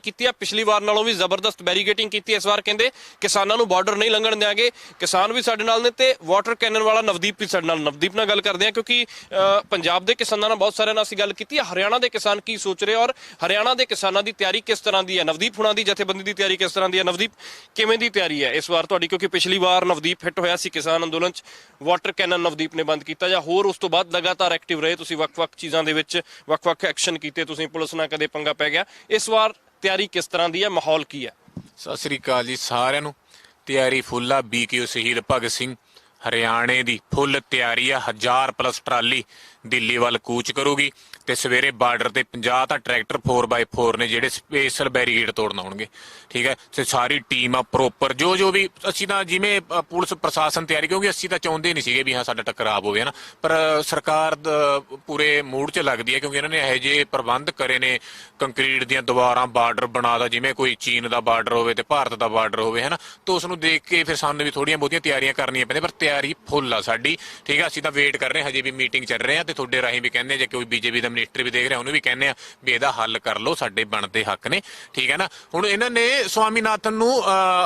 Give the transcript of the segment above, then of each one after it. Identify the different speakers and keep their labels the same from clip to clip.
Speaker 1: ਕੀਤੀ ਆ। ਪਿਛਲੀ ਵਾਰ ਨਾਲੋਂ ਵੀ ਜ਼ਬਰਦਸਤ ਬੈਰੀਕੇਟਿੰਗ ਕੀਤੀ ਇਸ ਵਾਰ ਕਹਿੰਦੇ ਕਿਸਾਨਾਂ ਨੂੰ ਬਾਰਡਰ ਨਹੀਂ ਲੰਘਣ ਦਿਆਂਗੇ। ਕਿਸਾਨ ਵੀ ਸਾਡੇ ਨਾਲ ਨੇ ਤੇ ਵਾਟਰ ਕੈਨਨ ਵਾਲਾ ਨਵਦੀਪ ਵੀ ਸਾਡੇ ਨਾਲ। ਨਵਦੀਪ ਨਾਲ ਗੱਲ ਕਰਦੇ ਆ ਕਿਉਂਕਿ ਅ, ਪੰਜਾਬ ਦੇ ਕਿਸਾਨਾਂ ਨਾਲ ਬਹੁਤ ਸਾਰਿਆਂ ਨਾਲ ਅਸੀਂ ਗੱਲ ਕੀਤੀ ਹੈ ਹਰਿਆਣਾ ਦੇ ਕਿਸਾਨ ਕੀ ਸੋਚ ਰਹੇ ਔਰ ਹਰਿਆਣਾ ਦੇ ਕਿਸਾਨਾਂ ਦੀ ਤਿਆਰੀ ਕਿਸ ਤਰ੍ਹਾਂ ਦੀ ਹੈ ਨਵਦੀਪ ਹੁਣਾਂ ਦੀ ਜਥੇਬੰਦੀ ਦੀ ਤਿਆਰੀ ਕਿਸ ਤਰ੍ਹਾਂ ਦੀ ਹੈ ਨਵਦੀਪ ਕਿਵੇਂ ਦੀ ਤਿਆਰੀ ਹੈ ਇਸ ਵਾਰ ਤੁਹਾਡੀ? ਕਿਉਂਕਿ ਪਿਛਲੀ ਵਾਰ ਨਵਦੀਪ ਫਿੱਟ ਹੋਇਆ ਸੀ ਕਿਸਾਨ ਅੰਦੋਲਨ 'ਚ। ਵਾਟਰ ਕੈਨਨ ਨਵਦੀਪ ਨੇ ਬੰਦ ਕੀਤਾ ਜਾਂ ਹੋਰ ਉਸ ਤੋਂ ਬਾਅਦ ਲਗਾਤਾਰ ਐਕਟਿਵ ਰਹੇ। ਤੁਸੀਂ ਵੱਖ-ਵੱਖ ਚੀਜ਼ਾਂ ਦੇ ਵਿੱਚ ਵੱਖ-ਵੱਖ ਐਕਸ਼ਨ ਕੀਤੇ। ਤੁਸੀਂ ਪੁਲਿਸ ਨਾਲ ਕਦੇ ਪੰਗਾ ਪੈ ਗਿਆ। ਇਸ ਵਾਰ ਤਿਆਰੀ ਕਿਸ ਤਰ੍ਹਾਂ ਦੀ ਹੈ? ਮਾਹੌਲ ਕੀ ਹੈ?
Speaker 2: ਸਤਿ ਸ੍ਰੀ ਅਕਾਲ ਜੀ ਸਾਰਿਆਂ ਨੂੰ। ਤਿਆਰੀ ਫੁੱਲਾ ਬੀਕੇਯੂ ਸ਼ਹੀਦ ਭਗਤ ਸਿੰਘ। ਹਰਿਆਣੇ ਦੀ ਫੁੱਲ ਤਿਆਰੀ ਆ, ਹਜ਼ਾਰ ਪਲੱਸ ਟਰਾਲੀ ਦਿੱਲੀ ਵੱਲ ਕੂਚ ਕਰੂਗੀ ਤੇ ਸਵੇਰੇ ਬਾਰਡਰ ਤੇ 50 ਤਾਂ ਟਰੈਕਟਰ 4x4 ਨੇ ਜਿਹੜੇ ਸਪੈਸ਼ਲ ਬੈਰੀਗੇਡ ਤੋੜਨ ਆਉਣਗੇ, ਠੀਕ ਹੈ? ਤੇ ਸਾਰੀ ਟੀਮ ਆ ਪ੍ਰੋਪਰ ਜੋ ਜੋ ਵੀ ਅਸੀਂ ਤਾਂ ਜਿਵੇਂ ਪੁਲਿਸ ਪ੍ਰਸ਼ਾਸਨ ਤਿਆਰੀ, ਕਿਉਂਕਿ ਅਸੀਂ ਤਾਂ ਚਾਹੁੰਦੇ ਨਹੀਂ ਸੀਗੇ ਵੀ ਹਾਂ ਸਾਡਾ ਟਕਰਾਅ ਹੋਵੇ, ਹਨਾ? ਪਰ ਸਰਕਾਰ ਪੂਰੇ ਮੂਡ 'ਚ ਲੱਗਦੀ ਹੈ, ਕਿਉਂਕਿ ਇਹਨਾਂ ਨੇ ਇਹੋ ਜਿਹੇ ਪ੍ਰਬੰਧ ਕਰੇ ਨੇ, ਕੰਕਰੀਟ ਦੀਆਂ ਦੀਵਾਰਾਂ, ਬਾਰਡਰ ਬਣਾਦਾ ਜਿਵੇਂ ਕੋਈ ਚੀਨ ਦਾ ਬਾਰਡਰ ਹੋਵੇ ਤੇ ਭਾਰਤ ਦਾ ਬਾਰਡਰ ਹੋਵੇ, ਹਨਾ? ਤਾਂ ਉਸ ਨੂੰ ਦੇਖ ਕੇ ਫਿਰ ਸਾਨੂੰ ਵੀ ਥੋੜੀਆਂ ਬਹੁਤੀਆਂ ਤਿਆਰੀਆਂ ਕਰਨੀਆਂ ਪੈਂਦੀਆਂ, ਪਰ ਤਿਆਰੀ ਫੁੱਲ ਆ ਸਾਡੀ। ਠੀਕ ਆ, ਅਸੀਂ ਤਾਂ ਵੇਟ ਕਰ ਰਹੇ ਹਾਂ, ਹਜੇ ਵੀ ਮੀਟਿੰਗ ਚੱਲ ਰਹੇ ਆ ਤੇ ਤੁਹਾਡੇ ਰਾਹੀਂ ਵੀ ਕਹਿੰਦੇ ਜੇ ਕੋਈ ਬੀਜੇਪੀ ਦਾ ਮਿਨਿਸਟਰ ਵੀ ਦੇਖ ਰਿਹਾ, ਉਹਨੂੰ ਵੀ ਕਹਿੰਦੇ ਆ ਵੀ ਇਹਦਾ ਹੱਲ ਕਰ ਲਓ, ਸਾਡੇ ਬਣਦੇ ਹੱਕ ਨੇ। ਠੀਕ ਹੈ ਨਾ? ਹੁਣ ਇਹਨਾਂ ਨੇ ਸਵਾਮੀਨਾਥਨ ਨੂੰ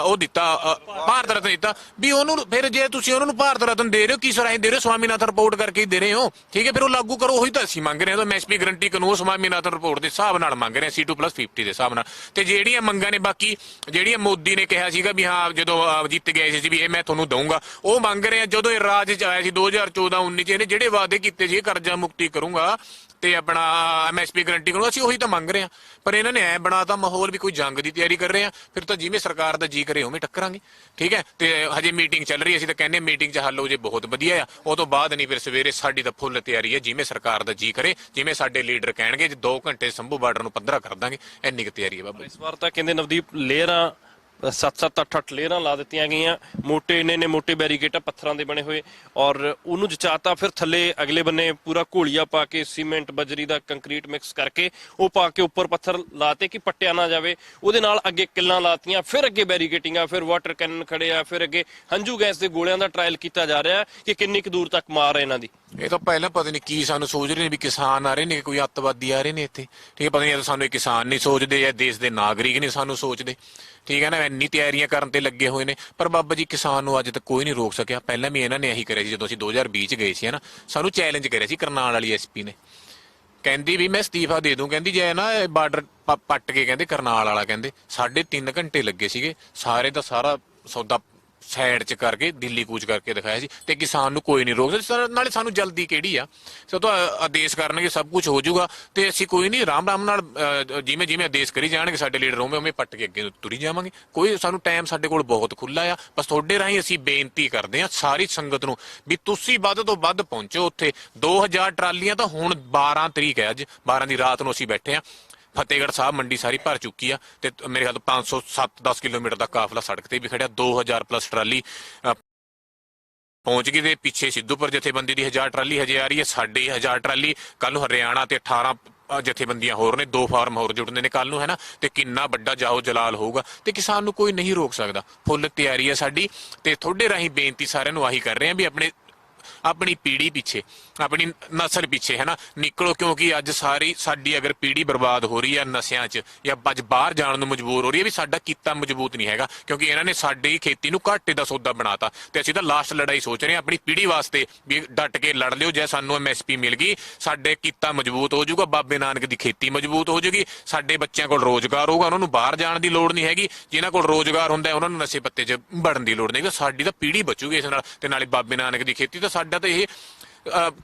Speaker 2: ਉਹ ਦਿੱਤਾ ਭਾਰਤ ਰਤਨ ਦਿੱਤਾ ਵੀ ਉਹਨੂੰ, ਫਿਰ ਜੇ ਤੁਸੀਂ ਉਹਨਾਂ ਨੂੰ ਭਾਰਤ ਰਤਨ ਦੇ ਰਹੇ ਹੋ, ਕਿਸ ਰਾਹੀਂ ਦੇ ਰਹੇ ਹੋ? ਸਵਾਮੀਨਾਥਨ ਰਿਪੋਰਟ ਕਰਕੇ ਹੀ ਦੇ ਰਹੇ ਹੋ। ਠੀਕ ਹੈ ਫਿਰ ਉਹ ਲਾਗੂ ਕਰੋ, ਉਹੀ ਤਾਂ ਅਸੀਂ ਮੰਗ ਰਹੇ ਹਾਂ। ਤਾਂ ਐਮਐਸਪੀ ਗਰੰਟੀ ਕਾਨੂੰਨ ਸਵਾਮੀਨਾਥਨ ਰਿਪੋਰਟ ਦੇ ਹਿਸਾਬ ਨਾਲ ਮੰਗ ਰਹੇ ਹਾਂ C2+50 ਦੇ ਹਿਸਾਬ ਨਾਲ। ਤੇ ਜਿਹੜੀਆਂ ਮੰਗਾਂ ਨੇ, ਬਾਕੀ ਜਿਹੜੀਆਂ ਮੋਦੀ ਨੇ ਕਿਹਾ ਸੀਗਾ ਵੀ ਹਾਂ, ਜਦੋਂ ਜਿੱਤ ਗਏ ਸੀ, ਵੀ ਇਹ ਮੈਂ ਤੁਹਾਨੂੰ ਦਊਂਗਾ, ਉਹ ਮੰਗ ਰਹੇ ਆ ਜਦੋਂ ਇਹ ਰਾਜ ਚ ਆਇਆ ਸੀ 2014 19 ਚ ਇਹਨੇ ਜਿਹੜੇ ਵਾਅਦੇ ਕੀਤੇ ਸੀ ਕਰਜ਼ਾ ਮੁਕਤੀ ਕਰੂੰਗਾ ਤੇ ਆਪਣਾ ਐਮਐਸਪੀ ਗਰੰਟੀ ਕਰੂੰਗਾ ਅਸੀਂ ਉਹੀ ਤਾਂ ਮੰਗ ਰਹੇ ਆ। ਪਰ ਇਹਨਾਂ ਨੇ ਐ ਬਣਾਤਾ ਮਾਹੌਲ ਵੀ ਕੋਈ ਜੰਗ ਦੀ ਤਿਆਰੀ ਕਰ ਰਹੇ ਆ ਫਿਰ ਤਾਂ ਜਿਵੇਂ ਸਰਕਾਰ ਦਾ ਜੀ ਕਰੇ ਉਵੇਂ ਟੱਕਰਾਂਗੇ ਠੀਕ ਹੈ? ਤੇ ਹਜੇ ਮੀਟਿੰਗ ਚੱਲ ਰਹੀ ਹੈ, ਅਸੀਂ ਤਾਂ ਕਹਿੰਦੇ ਮੀਟਿੰਗ 'ਚ ਹੱਲ ਹੋ ਜੇ ਬਹੁਤ ਵਧੀਆ ਆ ਉਹ ਤੋਂ ਬਾਅਦ ਨਹੀਂ ਫਿਰ ਸਵੇਰੇ ਸਾਡੀ ਤਾਂ ਫੁੱਲ ਤਿਆਰੀ ਹੈ ਜਿਵੇਂ ਸਰਕਾਰ ਦਾ ਜੀ ਕਰੇ ਜਿਵੇਂ ਸਾਡੇ ਲੀਡਰ ਕਹਿਣਗੇ ਜੇ 2 ਘੰਟੇ ਸੰਭੂ ਬਾਰਡਰ ਨੂੰ ਪੱਧਰਾ ਕਰ ਦਾਂਗੇ ਇੰਨੀ ਕੁ ਤਿਆਰੀ ਹੈ ਬਾਬਾ
Speaker 1: ਇਸ ਵਾਰ ਤਾਂ ਕਹਿੰਦੇ ਨਵਦੀਪ ਲੇਅਰਾਂ 7-7 8-8 ਲੇਅਰਾਂ ਲਾ ਦਿੱਤੀਆਂ ਗਈਆਂ। ਮੋਟੇ ਨੇ ਨੇ ਮੋਟੇ ਬੈਰੀਕੇਡ ਆ, ਪੱਥਰਾਂ ਦੇ ਬਣੇ ਹੋਏ। ਔਰ ਉਹਨੂੰ ਜਚਾਤਾ, ਫਿਰ ਥੱਲੇ ਅਗਲੇ ਬੰਨੇ ਪੂਰਾ ਘੋਲੀਆ ਪਾ ਕੇ, ਸੀਮੈਂਟ, ਬਜਰੀ ਦਾ ਕੰਕਰੀਟ ਮਿਕਸ ਕਰਕੇ, ਉਹ ਪਾ ਕੇ ਉੱਪਰ ਪੱਥਰ ਲਾਤੇ ਕਿ ਪੱਟਿਆ ਨਾ ਜਾਵੇ। ਉਹਦੇ ਨਾਲ ਅੱਗੇ ਕਿੱਲਾਂ ਲਾਤੀਆਂ, ਫਿਰ ਅੱਗੇ ਬੈਰੀਕੇਟਿੰਗ ਆ ਫਿਰ ਵਾਟਰ ਕੈਨਨ ਖੜੇ ਆ, ਫਿਰ ਅੱਗੇ ਹੰਝੂ ਗੈਸ ਦੇ ਗੋਲਿਆਂ ਦਾ ਟ੍ਰਾਇਲ ਕੀਤਾ ਜਾ ਰਿਹਾ ਕਿ ਕਿੰਨੀ ਕੁ ਦੂਰ ਤੱਕ ਮਾਰ ਹੈ ਇਹਨਾਂ ਦੀ।
Speaker 2: ਇਹ ਤਾਂ ਪਹਿਲਾਂ ਪਤਾ ਨਹੀਂ ਕੀ ਸਾਨੂੰ ਸੋਚ ਰਹੇ ਨੇ ਵੀ ਕਿਸਾਨ ਆ ਰਹੇ ਨੇ, ਕੋਈ ਅੱਤਵਾਦੀ ਆ ਰਹੇ ਨੇ ਇੱਥੇ। ਠੀਕ ਹੈ, ਪਤਾ ਨਹੀਂ ਸਾਨੂੰ ਇਹ ਕਿਸਾਨ ਨਹੀਂ ਸੋਚਦੇ ਜਾਂ ਦੇਸ਼ ਦੇ ਨਾਗਰਿਕ ਨਹੀਂ ਸਾਨੂੰ ਸੋਚਦੇ। ਠੀਕ ਹੈ ਨਾ, ਇੰਨੀ ਤਿਆਰੀਆਂ ਕਰਨ ਤੇ ਲੱਗੇ ਹੋਏ ਨੇ। ਪਰ ਬਾਬਾ ਜੀ, ਕਿਸਾਨ ਨੂੰ ਅੱਜ ਤੱਕ ਕੋਈ ਨਹੀਂ ਰੋਕ ਸਕਿਆ। ਪਹਿਲਾਂ ਵੀ ਇਹਨਾਂ ਨੇ ਇਹੀ ਕਰਿਆ ਸੀ, ਜਦੋਂ ਅਸੀਂ 2020 ਚ ਗਏ ਸੀ ਹਨਾ ਸਾਨੂੰ ਚੈਲੰਜ ਕਰਿਆ ਸੀ ਕਰਨਾਲ ਵਾਲੀ ਐਸਪੀ ਨੇ। ਕਹਿੰਦੀ ਵੀ ਮੈਂ ਅਸਤੀਫਾ ਦੇ ਦੂੰ। ਕਹਿੰਦੀ ਜੇ ਨਾ ਬਾਰਡਰ ਪੱਟ ਕੇ ਕਹਿੰਦੇ ਕਰਨਾਲ ਵਾਲਾ ਕਹਿੰਦੇ, ਸਾਢੇ 3 ਘੰਟੇ ਲੱਗੇ ਸੀਗੇ। ਸਾਰੇ ਦਾ ਸਾਰਾ ਸੌਦਾ ਸਾਈਡ ਚ ਕਰਕੇ, ਦਿੱਲੀ ਕੂਚ ਕਰਕੇ ਦਿਖਾਇਆ ਸੀ ਤੇ ਕਿਸਾਨ ਨੂੰ ਕੋਈ ਨਹੀਂ ਰੋਕ ਸਕਦਾ ਨਾਲੇ ਸਾਨੂੰ ਜਲਦੀ ਕਿਹੜੀ ਆ? ਸੋ ਤਾਂ ਆਦੇਸ਼ ਕਰਨਗੇ, ਸਭ ਕੁਝ ਹੋ ਜਾਊਗਾ ਤੇ ਅਸੀਂ ਕੋਈ ਨਹੀਂ, ਰਾਮ ਰਾਮ ਨਾਲ ਜਿਵੇਂ ਜਿਵੇਂ ਆਦੇਸ਼ ਕਰੀ ਜਾਣਗੇ, ਸਾਡੇ ਲੀਡਰ ਉਵੇਂ ਉਵੇਂ ਪੱਟ ਕੇ ਅੱਗੇ ਤੁਰੀ ਜਾਵਾਂਗੇ। ਕੋਈ ਸਾਨੂੰ ਟਾਈਮ ਸਾਡੇ ਕੋਲ ਬਹੁਤ ਖੁੱਲਾ ਆ। ਬਸ ਤੁਹਾਡੇ ਰਾਹੀਂ ਅਸੀਂ ਬੇਨਤੀ ਕਰਦੇ ਹਾਂ ਸਾਰੀ ਸੰਗਤ ਨੂੰ ਵੀ ਤੁਸੀਂ ਵੱਧ ਤੋਂ ਵੱਧ ਪਹੁੰਚੋ ਉੱਥੇ। 2000 ਟਰਾਲੀਆਂ ਤਾਂ ਹੁਣ 12 ਤਰੀਕ ਹੈ ਅੱਜ 12 ਦੀ ਰਾਤ ਨੂੰ ਅਸੀਂ ਬੈਠੇ ਆ ਫਤਿਹਗੜ੍ਹ ਸਾਹਿਬ ਮੰਡੀ ਸਾਰੀ ਭਰ ਚੁੱਕੀ ਆ ਤੇ ਮੇਰੇ ਖਿਆਲ 507 10 ਕਿਲੋਮੀਟਰ ਦਾ ਕਾਫਲਾ ਸੜਕ ਤੇ ਵੀ ਖੜਿਆ 2000 ਪਲੱਸ ਟਰਾਲੀ ਪਹੁੰਚ ਗਈ ਦੇ ਪਿੱਛੇ ਸਿੱਧੂਪੁਰ ਜਥੇਬੰਦੀ ਦੀ 1000 ਟਰਾਲੀ ਹਜੇ ਆ ਰਹੀ ਹੈ ਸਾਡੇ 1000 ਟਰਾਲੀ ਕੱਲ ਨੂੰ ਹਰਿਆਣਾ ਤੇ 18 ਜਥੇਬੰਦੀਆਂ ਹੋਰ ਨੇ, ਦੋ ਫਾਰਮ ਹੋਰ ਜੁੜਨੇ ਨੇ ਕੱਲ ਨੂੰ, ਹੈ ਨਾ? ਤੇ ਕਿੰਨਾ ਵੱਡਾ ਜਾਹੋ ਜਲਾਲ ਹੋਊਗਾ ਤੇ ਕਿਸਾਨ ਨੂੰ ਕੋਈ ਨਹੀਂ ਰੋਕ ਸਕਦਾ। ਫੁੱਲ ਤਿਆਰੀ ਹੈ ਸਾਡੀ ਤੇ ਤੁਹਾਡੇ ਰਾਹੀਂ ਬੇਨਤੀ ਸਾਰਿਆਂ ਨੂੰ ਆਹੀ ਕਰ ਰਹੇ ਹਾਂ ਵੀ ਆਪਣੇ, ਆਪਣੀ ਪੀੜੀ ਪਿੱਛੇ ਆਪਣੀ ਨਸਲ ਪਿੱਛੇ ਹੈ ਨਾ? ਨਿਕਲੋ ਕਿਉਂਕਿ ਅੱਜ ਸਾਰੀ ਸਾਡੀ ਅਗਰ ਪੀੜ੍ਹੀ ਬਰਬਾਦ ਹੋ ਰਹੀ ਹੈ ਨਸ਼ਿਆਂ 'ਚ ਜਾਂ ਅੱਜ ਬਾਹਰ ਜਾਣ ਨੂੰ ਮਜਬੂਰ ਹੋ ਰਹੀ ਹੈ ਵੀ ਸਾਡਾ ਕੀਤਾ ਮਜ਼ਬੂਤ ਨਹੀਂ ਹੈਗਾ ਕਿਉਂਕਿ ਇਹਨਾਂ ਨੇ ਸਾਡੀ ਖੇਤੀ ਨੂੰ ਘਾਟੇ ਦਾ ਸੌਦਾ ਬਣਾਤਾ ਤੇ ਅਸੀਂ ਤਾਂ ਲਾਸਟ ਲੜਾਈ ਸੋਚ ਰਹੇ ਹਾਂ ਆਪਣੀ ਪੀੜ੍ਹੀ ਵਾਸਤੇ ਵੀ ਡਟ ਕੇ ਲੜ ਲਿਓ ਜੇ ਸਾਨੂੰ ਐਮਐਸਪੀ ਮਿਲ ਗਈ ਸਾਡੇ ਕੀਤਾ ਮਜ਼ਬੂਤ ਹੋ ਜਾਊਗਾ ਬਾਬੇ ਨਾਨਕ ਦੀ ਖੇਤੀ ਮਜ਼ਬੂਤ ਹੋ ਜਾਊਗੀ ਸਾਡੇ ਬੱਚਿਆਂ ਕੋਲ ਰੋਜ਼ਗਾਰ ਹੋਊਗਾ ਉਹਨਾਂ ਨੂੰ ਬਾਹਰ ਜਾਣ ਦੀ ਲੋੜ ਨਹੀਂ ਹੈਗੀ ਜਿਨ੍ਹਾਂ ਕੋਲ ਰੋਜ਼ਗਾਰ ਹੁੰਦਾ ਹੈ, ਉਹਨਾਂ ਨੂੰ ਨਸ਼ੇ ਪੱਤੇ 'ਚ ਵੜਨ ਦੀ ਲੋੜ ਨਹੀਂ ਸਾਡੀ ਤਾਂ ਪੀੜ੍ਹੀ ਬਚੂਗੀ ਇਸ ਨਾਲ ਤੇ ਨਾਲੇ ਬਾਬੇ ਨਾਨਕ ਦੀ ਖੇਤੀ ਤਾਂ ਸਾਡਾ ਤਾਂ ਇਹ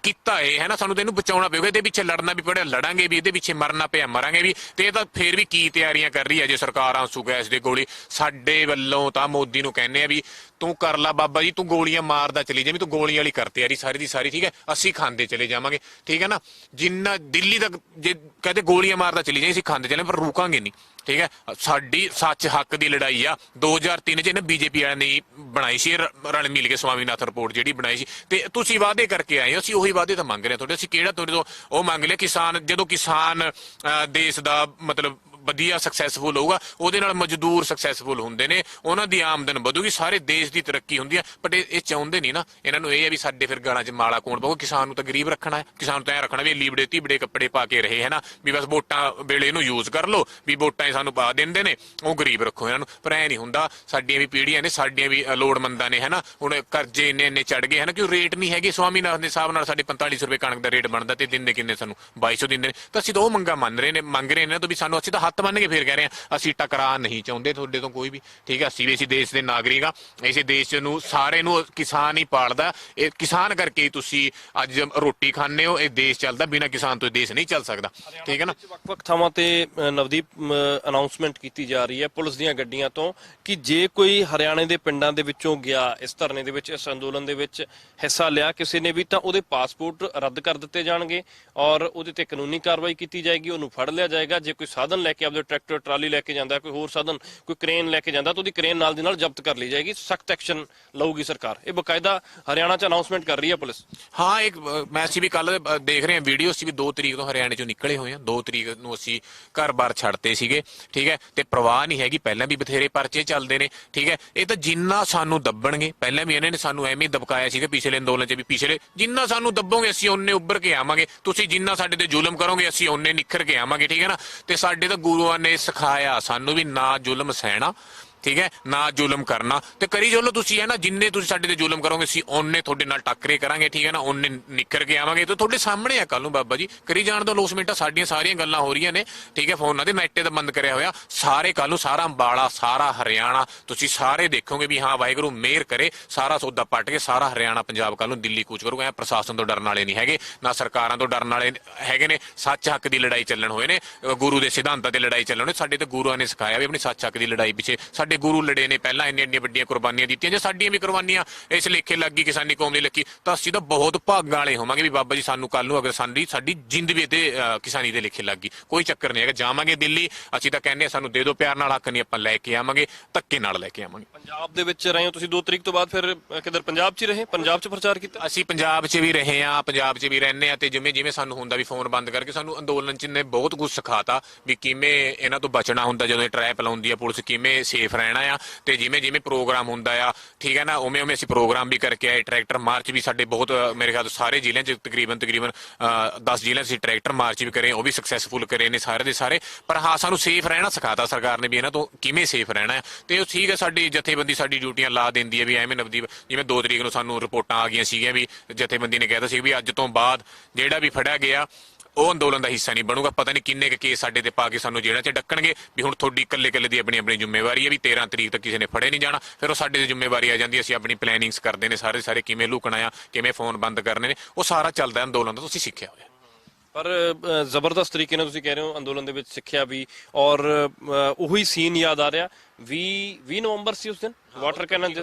Speaker 2: ਕੀਤਾ ਹੈ ਹੈ ਨਾ? ਸਾਨੂੰ ਤੇ ਇਹਨੂੰ ਬਚਾਉਣਾ ਪਊਗਾ। ਇਹਦੇ ਪਿੱਛੇ ਲੜਨਾ ਵੀ ਪੜਿਆ, ਲੜਾਂਗੇ ਵੀ, ਇਹਦੇ ਪਿੱਛੇ ਮਰਨਾ ਪਿਆ, ਮਰਾਂਗੇ ਵੀ। ਤੇ ਇਹ ਤਾਂ ਫੇਰ ਵੀ ਕੀ ਤਿਆਰੀਆਂ ਕਰ ਰਹੀ ਹੈ ਜੇ ਸਰਕਾਰ ਆਂਸੂ ਗੈਸ ਦੇ ਗੋਲੀ? ਸਾਡੇ ਵੱਲੋਂ ਤਾਂ ਮੋਦੀ ਨੂੰ ਕਹਿੰਦੇ ਆ ਵੀ, ਤੂੰ ਕਰ ਲਾ ਬਾਬਾ ਜੀ, ਤੂੰ ਗੋਲੀਆਂ ਮਾਰਦਾ ਚਲੀ ਜਾ ਤੂੰ ਗੋਲੀਆਂ ਵਾਲੀ ਕਰ ਤਿਆਰੀ ਸਾਰੀ ਦੀ ਸਾਰੀ, ਠੀਕ ਹੈ? ਅਸੀਂ ਖਾਂਦੇ ਚਲੇ ਜਾਵਾਂਗੇ। ਠੀਕ ਹੈ ਨਾ? ਜਿੰਨਾ ਦਿੱਲੀ ਤੱਕ ਜੇ ਕਹਦੇ ਗੋਲੀਆਂ ਮਾਰਦਾ ਚਲੀ ਜਾਈਂ, ਅਸੀਂ ਖਾਂਦੇ ਚਲੇ ਪਰ ਰੁਕਾਂਗੇ ਨਹੀਂ। ਠੀਕ ਹੈ? ਸਾਡੀ ਸੱਚ ਹੱਕ ਦੀ ਲੜਾਈ ਆ। 2003 ਚ ਇਹਨੇ ਬੀਜੇਪੀ ਵਾਲਿਆਂ ਨੇ ਬਣਾਈ ਸੀ ਰਲ ਮਿਲ ਕੇ ਸਵਾਮੀਨਾਥਨ ਰਿਪੋਰਟ ਜਿਹੜੀ ਬਣਾਈ ਸੀ। ਤੇ ਤੁਸੀਂ ਵਾਅਦੇ ਕਰਕੇ ਆਏ ਹੋ ਅਸੀਂ ਉਹੀ ਵਾਅਦੇ ਤਾਂ ਮੰਗ ਰਹੇ ਹਾਂ ਤੁਹਾਡੇ। ਅਸੀਂ ਕਿਹੜਾ ਤੁਹਾਡੇ ਤੋਂ ਉਹ ਮੰਗ ਲਿਆ ਕਿਸਾਨ ਜਦੋਂ ਕਿਸਾਨ ਅਹ, ਦੇਸ਼ ਦਾ ਮਤਲਬ ਵਧੀਆ ਸਕਸੈਸਫੁਲ ਹੋਊਗਾ ਉਹਦੇ ਨਾਲ ਮਜ਼ਦੂਰ ਸਕਸੈਸਫੁਲ ਹੁੰਦੇ ਨੇ ਉਹਨਾਂ ਦੀ ਆਮਦਨ ਵਧੂਗੀ ਸਾਰੇ ਦੇਸ਼ ਦੀ ਤਰੱਕੀ ਹੁੰਦੀ ਹੈ ਬਟ ਇਹ ਚਾਹੁੰਦੇ ਨਹੀਂ ਨਾ ਇਹਨਾਂ ਨੂੰ ਇਹ ਹੈ ਵੀ ਸਾਡੇ ਫਿਰ ਗਾਲਾਂ 'ਚ ਮਾਲਾ ਕੌਣ ਪਾਊਗਾ ਕਿਸਾਨ ਨੂੰ ਤਾਂ ਗਰੀਬ ਰੱਖਣਾ ਹੈ ਕਿਸਾਨ ਨੂੰ ਤਾਂ ਐਂ ਰੱਖਣਾ ਵੀ ਲੀਬੜੇ ਤੀਬੜੇ ਕੱਪੜੇ ਪਾ ਕੇ ਰਹੇ ਹੈ ਨਾ ਵੀ ਬਸ ਵੋਟਾਂ ਵੇਲੇ ਇਹਨੂੰ ਯੂਜ਼ ਕਰ ਲਓ ਵੀ ਵੋਟਾਂ ਇਹ ਸਾਨੂੰ ਪਾ ਦਿੰਦੇ ਨੇ ਉਹ ਗਰੀਬ ਰੱਖੋ ਇਹਨਾਂ ਨੂੰ ਪਰ ਐ ਨਹੀਂ ਹੁੰਦਾ ਸਾਡੀਆਂ ਵੀ ਪੀੜ੍ਹੀਆਂ ਨੇ ਸਾਡੀਆਂ ਵੀ ਅ, ਲੋੜਮੰਦਾਂ ਨੇ ਹੈ ਨਾ ਹੁਣ ਕਰਜ਼ੇ ਇੰਨੇ ਇੰਨੇ ਚੜ ਗਏ ਹਨਾ ਕਿ ਰੇਟ ਨਹੀਂ ਹੈਗੇ ਸਵਾਮੀਨਾਥਨ ਦੇ ਸਾਹਿਬ ਨਾਲ ਸਾਡੇ 45 ਰੁਪਏ ਕਣਕ ਦਾ ਰੇਟ ਬਣਦਾ ਤੇ ਦਿੰਦੇ ਕਿੰਨੇ ਸਾਨੂੰ 2200 ਦਿੰਦੇ ਨੇ ਤਾਂ ਅਸੀਂ ਤਾਂ ਉਹ ਮੰਗਾ ਮੰਨ ਰਹੇ ਨੇ ਮੰਗ ਰਹੇ ਨੇ ਤਾਂ ਵੀ ਸਾਨੂੰ ਅਸੀਂ ਤਾਂ ਹੱਥ ਬੰਨ ਕੇ ਫੇਰ ਕਹਿ ਰਹੇ ਹਾਂ ਅਸੀਂ ਟਕਰਾ ਨਹੀਂ ਚਾਹੁੰਦੇ ਤੁਹਾਡੇ ਤੋਂ ਕੋਈ ਵੀ। ਠੀਕ ਹੈ ਅਸੀਂ ਵੀ ਅਸੀਂ ਦੇਸ਼ ਦੇ ਨਾਗਰਿਕ ਆ ਇਸੇ ਦੇਸ਼ ਨੂੰ ਸਾਰੇ ਨੂੰ ਕਿਸਾਨ ਹੀ ਪਾਲਦਾ। ਇਹ ਕਿਸਾਨ ਕਰਕੇ ਤੁਸੀਂ ਅੱਜ ਰੋਟੀ ਖਾਂਦੇ ਹੋ। ਇਹ ਦੇਸ਼ ਚੱਲਦਾ ਬਿਨਾਂ ਕਿਸਾਨ ਤੋਂ ਦੇਸ਼ ਨਹੀਂ ਚੱਲ ਸਕਦਾ। ਠੀਕ ਹੈ ਨਾ?
Speaker 1: ਵੱਖ-ਵੱਖ ਥਾਵਾਂ ਤੇ ਨਵਦੀਪ ਅਨਾਉਂਸਮੈਂਟ ਕੀਤੀ ਜਾ ਰਹੀ ਹੈ ਪੁਲਿਸ ਦੀਆਂ ਗੱਡੀਆਂ ਤੋਂ ਕਿ ਜੇ ਕੋਈ ਹਰਿਆਣੇ ਦੇ ਪਿੰਡਾਂ ਦੇ ਵਿੱਚੋਂ ਗਿਆ ਇਸ ਧਰਨੇ ਦੇ ਵਿੱਚ ਇਸ ਅੰਦੋਲਨ ਦੇ ਵਿੱਚ ਹਿੱਸਾ ਲਿਆ ਕਿਸੇ ਨੇ ਵੀ ਤਾਂ ਉਹਦੇ ਪਾਸਪੋਰਟ ਰੱਦ ਕਰ ਦਿੱਤੇ ਜਾਣਗੇ ਔਰ ਉਹਦੇ ਤੇ ਕਾਨੂੰਨੀ ਕਾਰਵਾਈ ਕੀਤੀ ਜਾਏਗੀ ਉਹਨੂੰ ਫੜ ਲਿਆ ਜਾਏਗਾ। ਜੇ ਕੋਈ ਸਾਧਨ ਲੈ ਕੇ ਆਪਦੇ ਟਰੈਕਟਰ, ਟਰਾਲੀ ਲੈ ਕੇ ਜਾਂਦਾ, ਕੋਈ ਹੋਰ ਸਾਧਨ, ਕੋਈ ਕ੍ਰੇਨ ਲੈ ਕੇ ਜਾਂਦਾ, ਤਾਂ ਉਹਦੀ ਕ੍ਰੇਨ ਨਾਲ ਦੀ ਨਾਲ ਜ਼ਬਤ ਕਰ ਲਈ ਜਾਏਗੀ, ਸਖਤ ਐਕਸ਼ਨ ਲਊਗੀ ਸਰਕਾਰ। ਇਹ ਬਕਾਇਦਾ ਹਰਿਆਣਾ 'ਚ ਅਨਾਉਂਸਮੈਂਟ ਕਰ ਰਹੀ ਹੈ ਪੁਲਿਸ।
Speaker 2: ਹਾਂ, ਇੱਕ ਮੈਂ ਅਸੀਂ ਵੀ ਕੱਲ ਦੇਖ ਰਹੇ ਹਾਂ ਵੀਡੀਓ ਅਸੀਂ ਵੀ 2 ਤਰੀਕ ਤੋਂ ਹਰਿਆਣੇ ਚੋਂ ਨਿਕਲੇ ਹੋਏ ਹਾਂ। 2 ਤਰੀਕ ਨੂੰ ਅਸੀਂ ਘਰ-ਬਾਰ ਛੱਡਤੇ ਸੀਗੇ, ਠੀਕ ਹੈ? ਤੇ ਪ੍ਰਵਾਹ ਨਹੀਂ ਹੈਗੀ, ਪਹਿਲਾਂ ਵੀ ਬਥੇਰੇ ਪਰਚੇ ਚੱਲਦੇ ਨੇ, ਠੀਕ ਹੈ? ਇਹ ਤਾਂ ਜਿੰਨਾ ਸਾਨੂੰ ਦੱਬਣਗੇ, ਪਹਿਲਾਂ ਵੀ ਇਹਨਾਂ ਨੇ ਸਾਨੂੰ ਐਵੇਂ ਹੀ ਦਬਕਾਇਆ ਸੀਗਾ ਪਿਛਲੇ ਅੰਦੋਲਨ 'ਚ ਵੀ, ਪਿਛਲੇ ਜਿੰਨਾ ਸਾਨੂੰ ਦੱਬੋਗੇ, ਅਸੀਂ ਉਹਨੇ ਉੱਭਰ ਕੇ ਆਵਾਂਗੇ। ਤੁਸੀਂ ਜਿੰਨਾ ਸਾਡੇ ਤੇ ਜ਼ੁਲਮ ਕਰੋਗੇ, ਅਸੀਂ ਉਹਨੇ ਨਿਖਰ ਕੇ ਆਵਾਂਗੇ, ਠੀਕ ਹੈ ਨਾ? ਤੇ ਸਾਡੇ ਤਾਂ ਗੁਰੂਆਂ ਨੇ ਸਿਖਾਇਆ ਸਾਨੂੰ ਵੀ ਨਾ ਜ਼ੁਲਮ ਸਹਿਣਾ। ਠੀਕ ਹੈ? ਨਾ ਜ਼ੁਲਮ ਕਰਨਾ। ਤੇ ਕਰੀ ਚਲੋ ਤੁਸੀਂ, ਹੈ ਨਾ? ਜਿੰਨੇ ਤੁਸੀਂ ਸਾਡੇ ਤੇ ਜ਼ੁਲਮ ਕਰੋਗੇ, ਅਸੀਂ ਉਹਨੇ ਤੁਹਾਡੇ ਨਾਲ ਟੱਕਰੇ ਕਰਾਂਗੇ, ਠੀਕ ਹੈ ਨਾ? ਉਹਨੇ ਨਿਕਰ ਕੇ ਆਵਾਂਗੇ। ਤੇ ਤੁਹਾਡੇ ਸਾਹਮਣੇ ਆ ਕੱਲ ਨੂੰ ਬਾਬਾ ਜੀ। ਕਰੀ ਜਾਣ ਦੋ ਲੋਸਮੈਂਟਾਂ ਸਾਡੀਆਂ ਸਾਰੀਆਂ ਗੱਲਾਂ ਹੋ ਰਹੀਆਂ ਨੇ। ਠੀਕ ਹੈ? ਫੋਨਾਂ ਦੇ ਨੈਟੇ ਦਾ ਬੰਦ ਕਰਿਆ ਹੋਇਆ। ਸਾਰੇ ਕੱਲ ਨੂੰ ਸਾਰਾ ਅੰਬਾਲਾ, ਸਾਰਾ ਹਰਿਆਣਾ, ਤੁਸੀਂ ਸਾਰੇ ਦੇਖੋਗੇ ਵੀ ਹਾਂ, ਵਾਹਿਗੁਰੂ ਮਿਹਰ ਕਰੇ। ਸਾਰਾ ਸੌਦਾ ਪੱਟ ਕੇ ਸਾਰਾ ਹਰਿਆਣਾ, ਪੰਜਾਬ ਕੱਲ ਨੂੰ ਦਿੱਲੀ ਕੂਚ ਕਰੂਗਾ। ਐ ਪ੍ਰਸ਼ਾਸਨ ਤੋਂ ਡਰਨ ਵਾਲੇ ਨਹੀਂ ਹੈਗੇ। ਨਾ ਸਰਕਾਰਾਂ ਤੋਂ ਡਰਨ ਵਾਲੇ ਹੈਗੇ ਨੇ। ਸੱਚ ਹੱਕ ਦੀ ਲੜਾਈ ਚੱਲਣ ਹੋਏ ਨੇ। ਗੁਰੂ ਦੇ ਸਿਧਾਂਤਾਂ ਤੇ ਲੜਾਈ ਚੱਲਣ ਹੋਏ ਸਾਡੇ ਤੇ ਗੁਰੂਆਂ ਨੇ ਸਿਖਾਇਆ ਵੀ ਆਪਣੀ ਸੱਚ ਹੱਕ ਦੀ ਲੜਾਈ ਪਿੱਛੇ। ਸਾਡੇ ਗੁਰੂ ਲੜੇ ਨੇ ਪਹਿਲਾਂ ਇੰਨੀਆਂ ਇੰਨੀਆਂ ਵੱਡੀਆਂ ਕੁਰਬਾਨੀਆਂ ਦਿੱਤੀਆਂ ਜੇ ਸਾਡੀਆਂ ਵੀ ਕੁਰਬਾਨੀਆਂ ਇਸ ਲੇਖੇ ਲੱਗੀ ਕਿਸਾਨੀ ਕੌਮ ਦੀ ਲੱਗੀ ਤਾਂ ਅਸੀਂ ਤਾਂ ਬਹੁਤ ਭਾਗਾਂ ਵਾਲੇ ਹੋਵਾਂਗੇ ਵੀ ਬਾਬਾ ਜੀ ਸਾਨੂੰ ਕੱਲ ਨੂੰ ਅਗਰ ਸਾਡੀ ਸਾਡੀ ਜਿੰਦ ਵੀ ਤੇ ਕਿਸਾਨੀ ਦੇ ਲੇਖੇ ਲੱਗੀ ਕੋਈ ਚੱਕਰ ਨਹੀਂ ਹੈਗਾ ਜਾਵਾਂਗੇ ਦਿੱਲੀ ਅਸੀਂ ਤਾਂ ਕਹਿੰਦੇ ਸਾਨੂੰ ਦੇ ਦਿਓ ਪਿਆਰ ਨਾਲ ਹੱਕ ਨਹੀਂ ਆਪਾਂ ਲੈ ਕੇ ਆਵਾਂਗੇ ਧੱਕੇ ਨਾਲ ਲੈ ਕੇ ਆਵਾਂਗੇ।
Speaker 1: ਪੰਜਾਬ ਦੇ ਵਿੱਚ ਰਹੇ ਹੋ ਤੁਸੀਂ 2 ਤਰੀਕ ਤੋਂ ਬਾਅਦ ਫਿਰ ਕਿੱਧਰ ਪੰਜਾਬ 'ਚ ਹੀ ਰਹੇ? ਪੰਜਾਬ 'ਚ ਪ੍ਰਚਾਰ ਕੀਤਾ?
Speaker 2: ਅਸੀਂ ਪੰਜਾਬ 'ਚ ਵੀ ਰਹੇ ਆ ਪੰਜਾਬ 'ਚ ਵੀ ਰਹਿੰਦੇ ਆ ਤੇ ਜਿਵੇਂ ਜਿਵੇਂ ਸਾਨੂੰ ਹੁੰਦਾ ਵੀ ਫੋਨ ਬੰਦ ਕਰਕੇ ਸਾਨੂੰ ਅੰਦੋਲਨ 'ਚ ਨੇ ਬਹੁਤ ਕੁਝ ਸਿਖਾਤਾ ਵੀ ਕਿਵੇਂ ਇਹਨਾਂ ਤੋਂ ਬਚਣਾ ਹੁੰਦਾ ਜਦੋਂ ਇਹ ਟ੍ਰੈਪ ਲਾਉਂਦੀ ਆ ਪੁਲਿਸ ਕਿਵੇਂ ਸੇਫ ਰਹਿਣਾ ਆ ਤੇ ਜਿਵੇਂ ਜਿਵੇਂ ਪ੍ਰੋਗਰਾਮ ਹੁੰਦਾ ਆ, ਠੀਕ ਹੈ ਨਾ, ਉਵੇਂ ਉਵੇਂ ਅਸੀਂ ਪ੍ਰੋਗਰਾਮ ਵੀ ਕਰਕੇ ਆਏ, ਟਰੈਕਟਰ ਮਾਰਚ ਵੀ ਸਾਡੇ ਬਹੁਤ, ਮੇਰੇ ਖਿਆਲ ਸਾਰੇ ਜ਼ਿਲ੍ਹਿਆਂ 'ਚ ਤਕਰੀਬਨ ਤਕਰੀਬਨ 10 ਜ਼ਿਲ੍ਹਿਆਂ 'ਚ ਅਸੀਂ ਟਰੈਕਟਰ ਮਾਰਚ ਵੀ ਕਰੇ, ਉਹ ਵੀ ਸਕਸੈਸਫੁਲ ਕਰੇ ਨੇ ਸਾਰੇ ਦੇ ਸਾਰੇ, ਪਰ ਹਾਂ, ਸਾਨੂੰ ਸੇਫ ਰਹਿਣਾ ਸਿਖਾਤਾ ਸਰਕਾਰ ਨੇ ਵੀ ਇਹਨਾਂ ਤੋਂ ਕਿਵੇਂ ਸੇਫ ਰਹਿਣਾ ਹੈ ਤੇ ਉਹ ਠੀਕ ਹੈ, ਸਾਡੀ ਜਥੇਬੰਦੀ ਸਾਡੀ ਡਿਊਟੀਆਂ ਲਾ ਦਿੰਦੀ ਹੈ ਵੀ ਐਵੇਂ ਨਵਦੀਪ, ਜਿਵੇਂ 2 ਤਰੀਕ ਨੂੰ ਸਾਨੂੰ ਰਿਪੋਰਟਾਂ ਆ ਗਈਆਂ ਸੀਗੀਆਂ ਵੀ, ਜਥੇਬੰਦੀ ਨੇ ਕਹਿਤਾ ਸੀ ਵੀ ਅੱਜ ਤੋਂ ਬਾਅਦ ਜਿਹੜਾ ਵੀ ਫੜਿਆ ਗਿਆ ਉਹ ਅੰਦੋਲਨ ਦਾ ਹਿੱਸਾ ਨਹੀਂ ਬਣੂਗਾ। ਪਤਾ ਨਹੀਂ ਕਿੰਨੇ ਕੁ ਕੇਸ ਸਾਡੇ ਤੇ ਪਾ ਕੇ ਸਾਨੂੰ ਜੇਲ੍ਹਾਂ 'ਚ ਡੱਕਣਗੇ ਵੀ ਹੁਣ ਤੁਹਾਡੀ ਇਕੱਲੇ ਇਕੱਲੇ ਦੀ ਆਪਣੀ ਆਪਣੀ ਜ਼ਿੰਮੇਵਾਰੀ ਹੈ ਵੀ 13 ਤਰੀਕ ਤੱਕ ਕਿਸੇ ਨੇ ਫੜੇ ਨਹੀਂ ਜਾਣਾ। ਫਿਰ ਉਹ ਸਾਡੇ ਤੇ ਜ਼ਿੰਮੇਵਾਰੀ ਆ ਜਾਂਦੀ ਅਸੀਂ ਆਪਣੀ ਪਲੈਨਿੰਗਸ ਕਰਦੇ ਨੇ ਸਾਰੇ ਸਾਰੇ ਕਿਵੇਂ ਲੁਕਣਾ ਆ ਕਿਵੇਂ ਫੋਨ ਬੰਦ ਕਰਨੇ ਨੇ। ਉਹ ਸਾਰਾ ਚੱਲਦਾ ਅੰਦੋਲਨ ਦਾ ਤੁਸੀਂ ਸਿੱਖਿਆ ਹੋਇਆ।
Speaker 1: ਪਰ ਜ਼ਬਰਦਸਤ ਤਰੀਕੇ ਨਾਲ ਤੁਸੀਂ ਕਹਿ ਰਹੇ ਹੋ ਅੰਦੋਲਨ ਦੇ ਵਿੱਚ ਸਿੱਖਿਆ ਵੀ ਔਰ ਉਹੀ ਸੀਨ ਯਾਦ ਆ ਰਿਹਾ। 20 20 ਨਵੰਬਰ ਸੀ ਉਸ ਦਿਨ? ਵਾਟਰ ਕੈਨਨ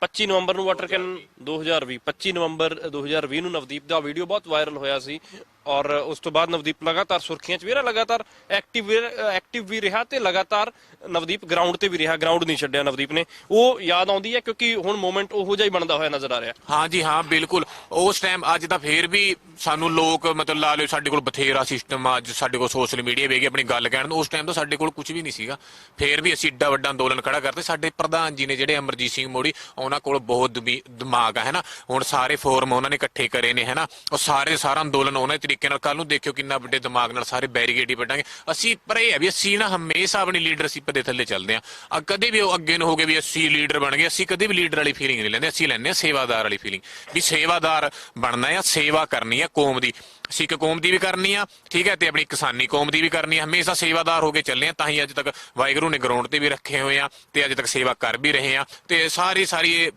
Speaker 1: 25 ਨਵੰਬਰ ਨੂੰ ਵਾਟਰ ਕੈਨਨ 2020 25 ਨਵੰਬਰ 2020 ਨੂੰ ਨਵਦੀਪ ਦਾ ਵੀਡੀਓ ਬਹੁਤ ਵਾਇਰਲ ਹੋਇਆ ਸੀ। ਔਰ ਉਸ ਤੋਂ ਬਾਅਦ ਨਵਦੀਪ ਲਗਾਤਾਰ ਸੁਰਖੀਆਂ 'ਚ ਵੀ ਰਿਹਾ, ਲਗਾਤਾਰ ਐਕਟਿਵ ਐਕਟਿਵ ਵੀ ਰਿਹਾ ਤੇ ਲਗਾਤਾਰ ਨਵਦੀਪ ਗਰਾਊਂਡ ਤੇ ਵੀ ਰਿਹਾ ਗਰਾਊਂਡ ਨਹੀਂ ਛੱਡਿਆ ਨਵਦੀਪ ਨੇ। ਉਹ ਯਾਦ ਆਉਂਦੀ ਹੈ ਕਿਉਂਕਿ ਹੁਣ ਮੂਮੈਂਟ ਉਹੋ ਜਿਹਾ ਹੀ ਬਣਦਾ ਹੋਇਆ ਨਜ਼ਰ ਆ ਰਿਹਾ।
Speaker 2: ਹਾਂ ਜੀ, ਹਾਂ, ਬਿਲਕੁਲ। ਉਸ ਟਾਈਮ ਅੱਜ ਤਾਂ ਫੇਰ ਵੀ ਸਾਨੂੰ ਲੋਕ ਮਤਲਬ ਲਾ ਲਿਓ ਸਾਡੇ ਕੋਲ ਬਥੇਰਾ ਸਿਸਟਮ ਆ, ਅੱਜ ਸਾਡੇ ਕੋਲ ਸੋਸ਼ਲ ਮੀਡੀਆ ਵੇਗੀ ਆਪਣੀ ਗੱਲ ਕਹਿਣ ਨੂੰ, ਉਸ ਟਾਈਮ ਤਾਂ ਸਾਡੇ ਕੋਲ ਕੁਝ ਵੀ ਨਹੀਂ ਸੀਗਾ। ਫੇਰ ਵੀ ਅਸੀਂ ਏਡਾ ਵੱਡਾ ਅੰਦੋਲਨ ਖੜਾ ਕਰਦੇ, ਸਾਡੇ ਪ੍ਰਧਾਨ ਜੀ ਨੇ ਜਿਹੜੇ ਅਮਰਜੀਤ ਸਿੰਘ ਮੋੜੀ ਉਹਨਾਂ ਕੋਲ ਬਹੁਤ ਦਿਮਾਗ ਆ, ਹੈ ਹੁਣ ਸਾਰੇ ਫੋਰਮ ਉਹਨਾਂ ਨੇ ਇਕੱਠੇ ਕਰੇ ਨੇ, ਹੈ ਉਹ ਸਾਰੇ ਸਾਰਾ ਅੰਦੋਲਨ ਉਹਨਾਂ ਦੇ ਤਰੀਕੇ ਨਾਲ ਕੱਲ ਨੂੰ ਦੇਖਿਓ ਕਿੰਨਾ ਵੱਡੇ ਦਿਮਾਗ ਨਾਲ ਸਾਰੇ ਬੈਰੀਗੇਡ ਹੀ ਵੱਢਾਂਗੇ। ਅਸੀਂ, ਪਰ ਇਹ ਹੈ ਵੀ ਅਸੀਂ ਨਾ ਹਮੇਸ਼ਾ ਆਪਣੀ ਲੀਡਰਸ਼ਿਪ ਦੇ ਥੱਲੇ ਚੱਲਦੇ ਆ ਆ ਕਦੇ ਵੀ ਉਹ ਅੱਗੇ ਨੂੰ ਹੋ ਗਏ ਵੀ ਅਸੀਂ ਲੀਡਰ ਬਣ ਗਏ, ਅਸੀਂ ਕਦੇ ਵੀ ਲੀਡਰ ਵਾਲੀ ਫੀਲਿੰਗ ਨਹੀਂ ਲੈਂਦੇ। ਅਸੀਂ ਲੈਂਦੇ ਆ ਸੇਵਾਦਾਰ ਵਾਲੀ ਫੀਲਿੰਗ ਵੀ ਸੇਵਾਦਾਰ ਬਣਨਾ ਆ ਸੇਵਾ ਕਰਨੀ ਹੈ ਕੌਮ ਦੀ। ਸਿੱਖ ਕੌਮ ਦੀ ਵੀ ਕਰਨੀ ਆ, ਠੀਕ ਹੈ, ਤੇ ਆਪਣੀ ਕਿਸਾਨੀ ਕੌਮ ਦੀ ਵੀ ਕਰਨੀ ਆ। ਹਮੇਸ਼ਾ ਸੇਵਾਦਾਰ ਹੋ ਕੇ ਚੱਲੇ ਆ, ਤਾਂ ਹੀ ਅੱਜ ਤੱਕ ਵਾਹਿਗੁਰੂ ਨੇ ਗਰਾਊਂਡ ਤੇ ਵੀ ਰੱਖੇ ਹੋਏ ਆ ਤੇ ਅੱਜ ਤੱਕ ਸੇਵਾ ਕਰ ਵੀ ਰਹੇ ਆ। ਤੇ ਸਾਰੀ ਸਾਰੀ ਇਹ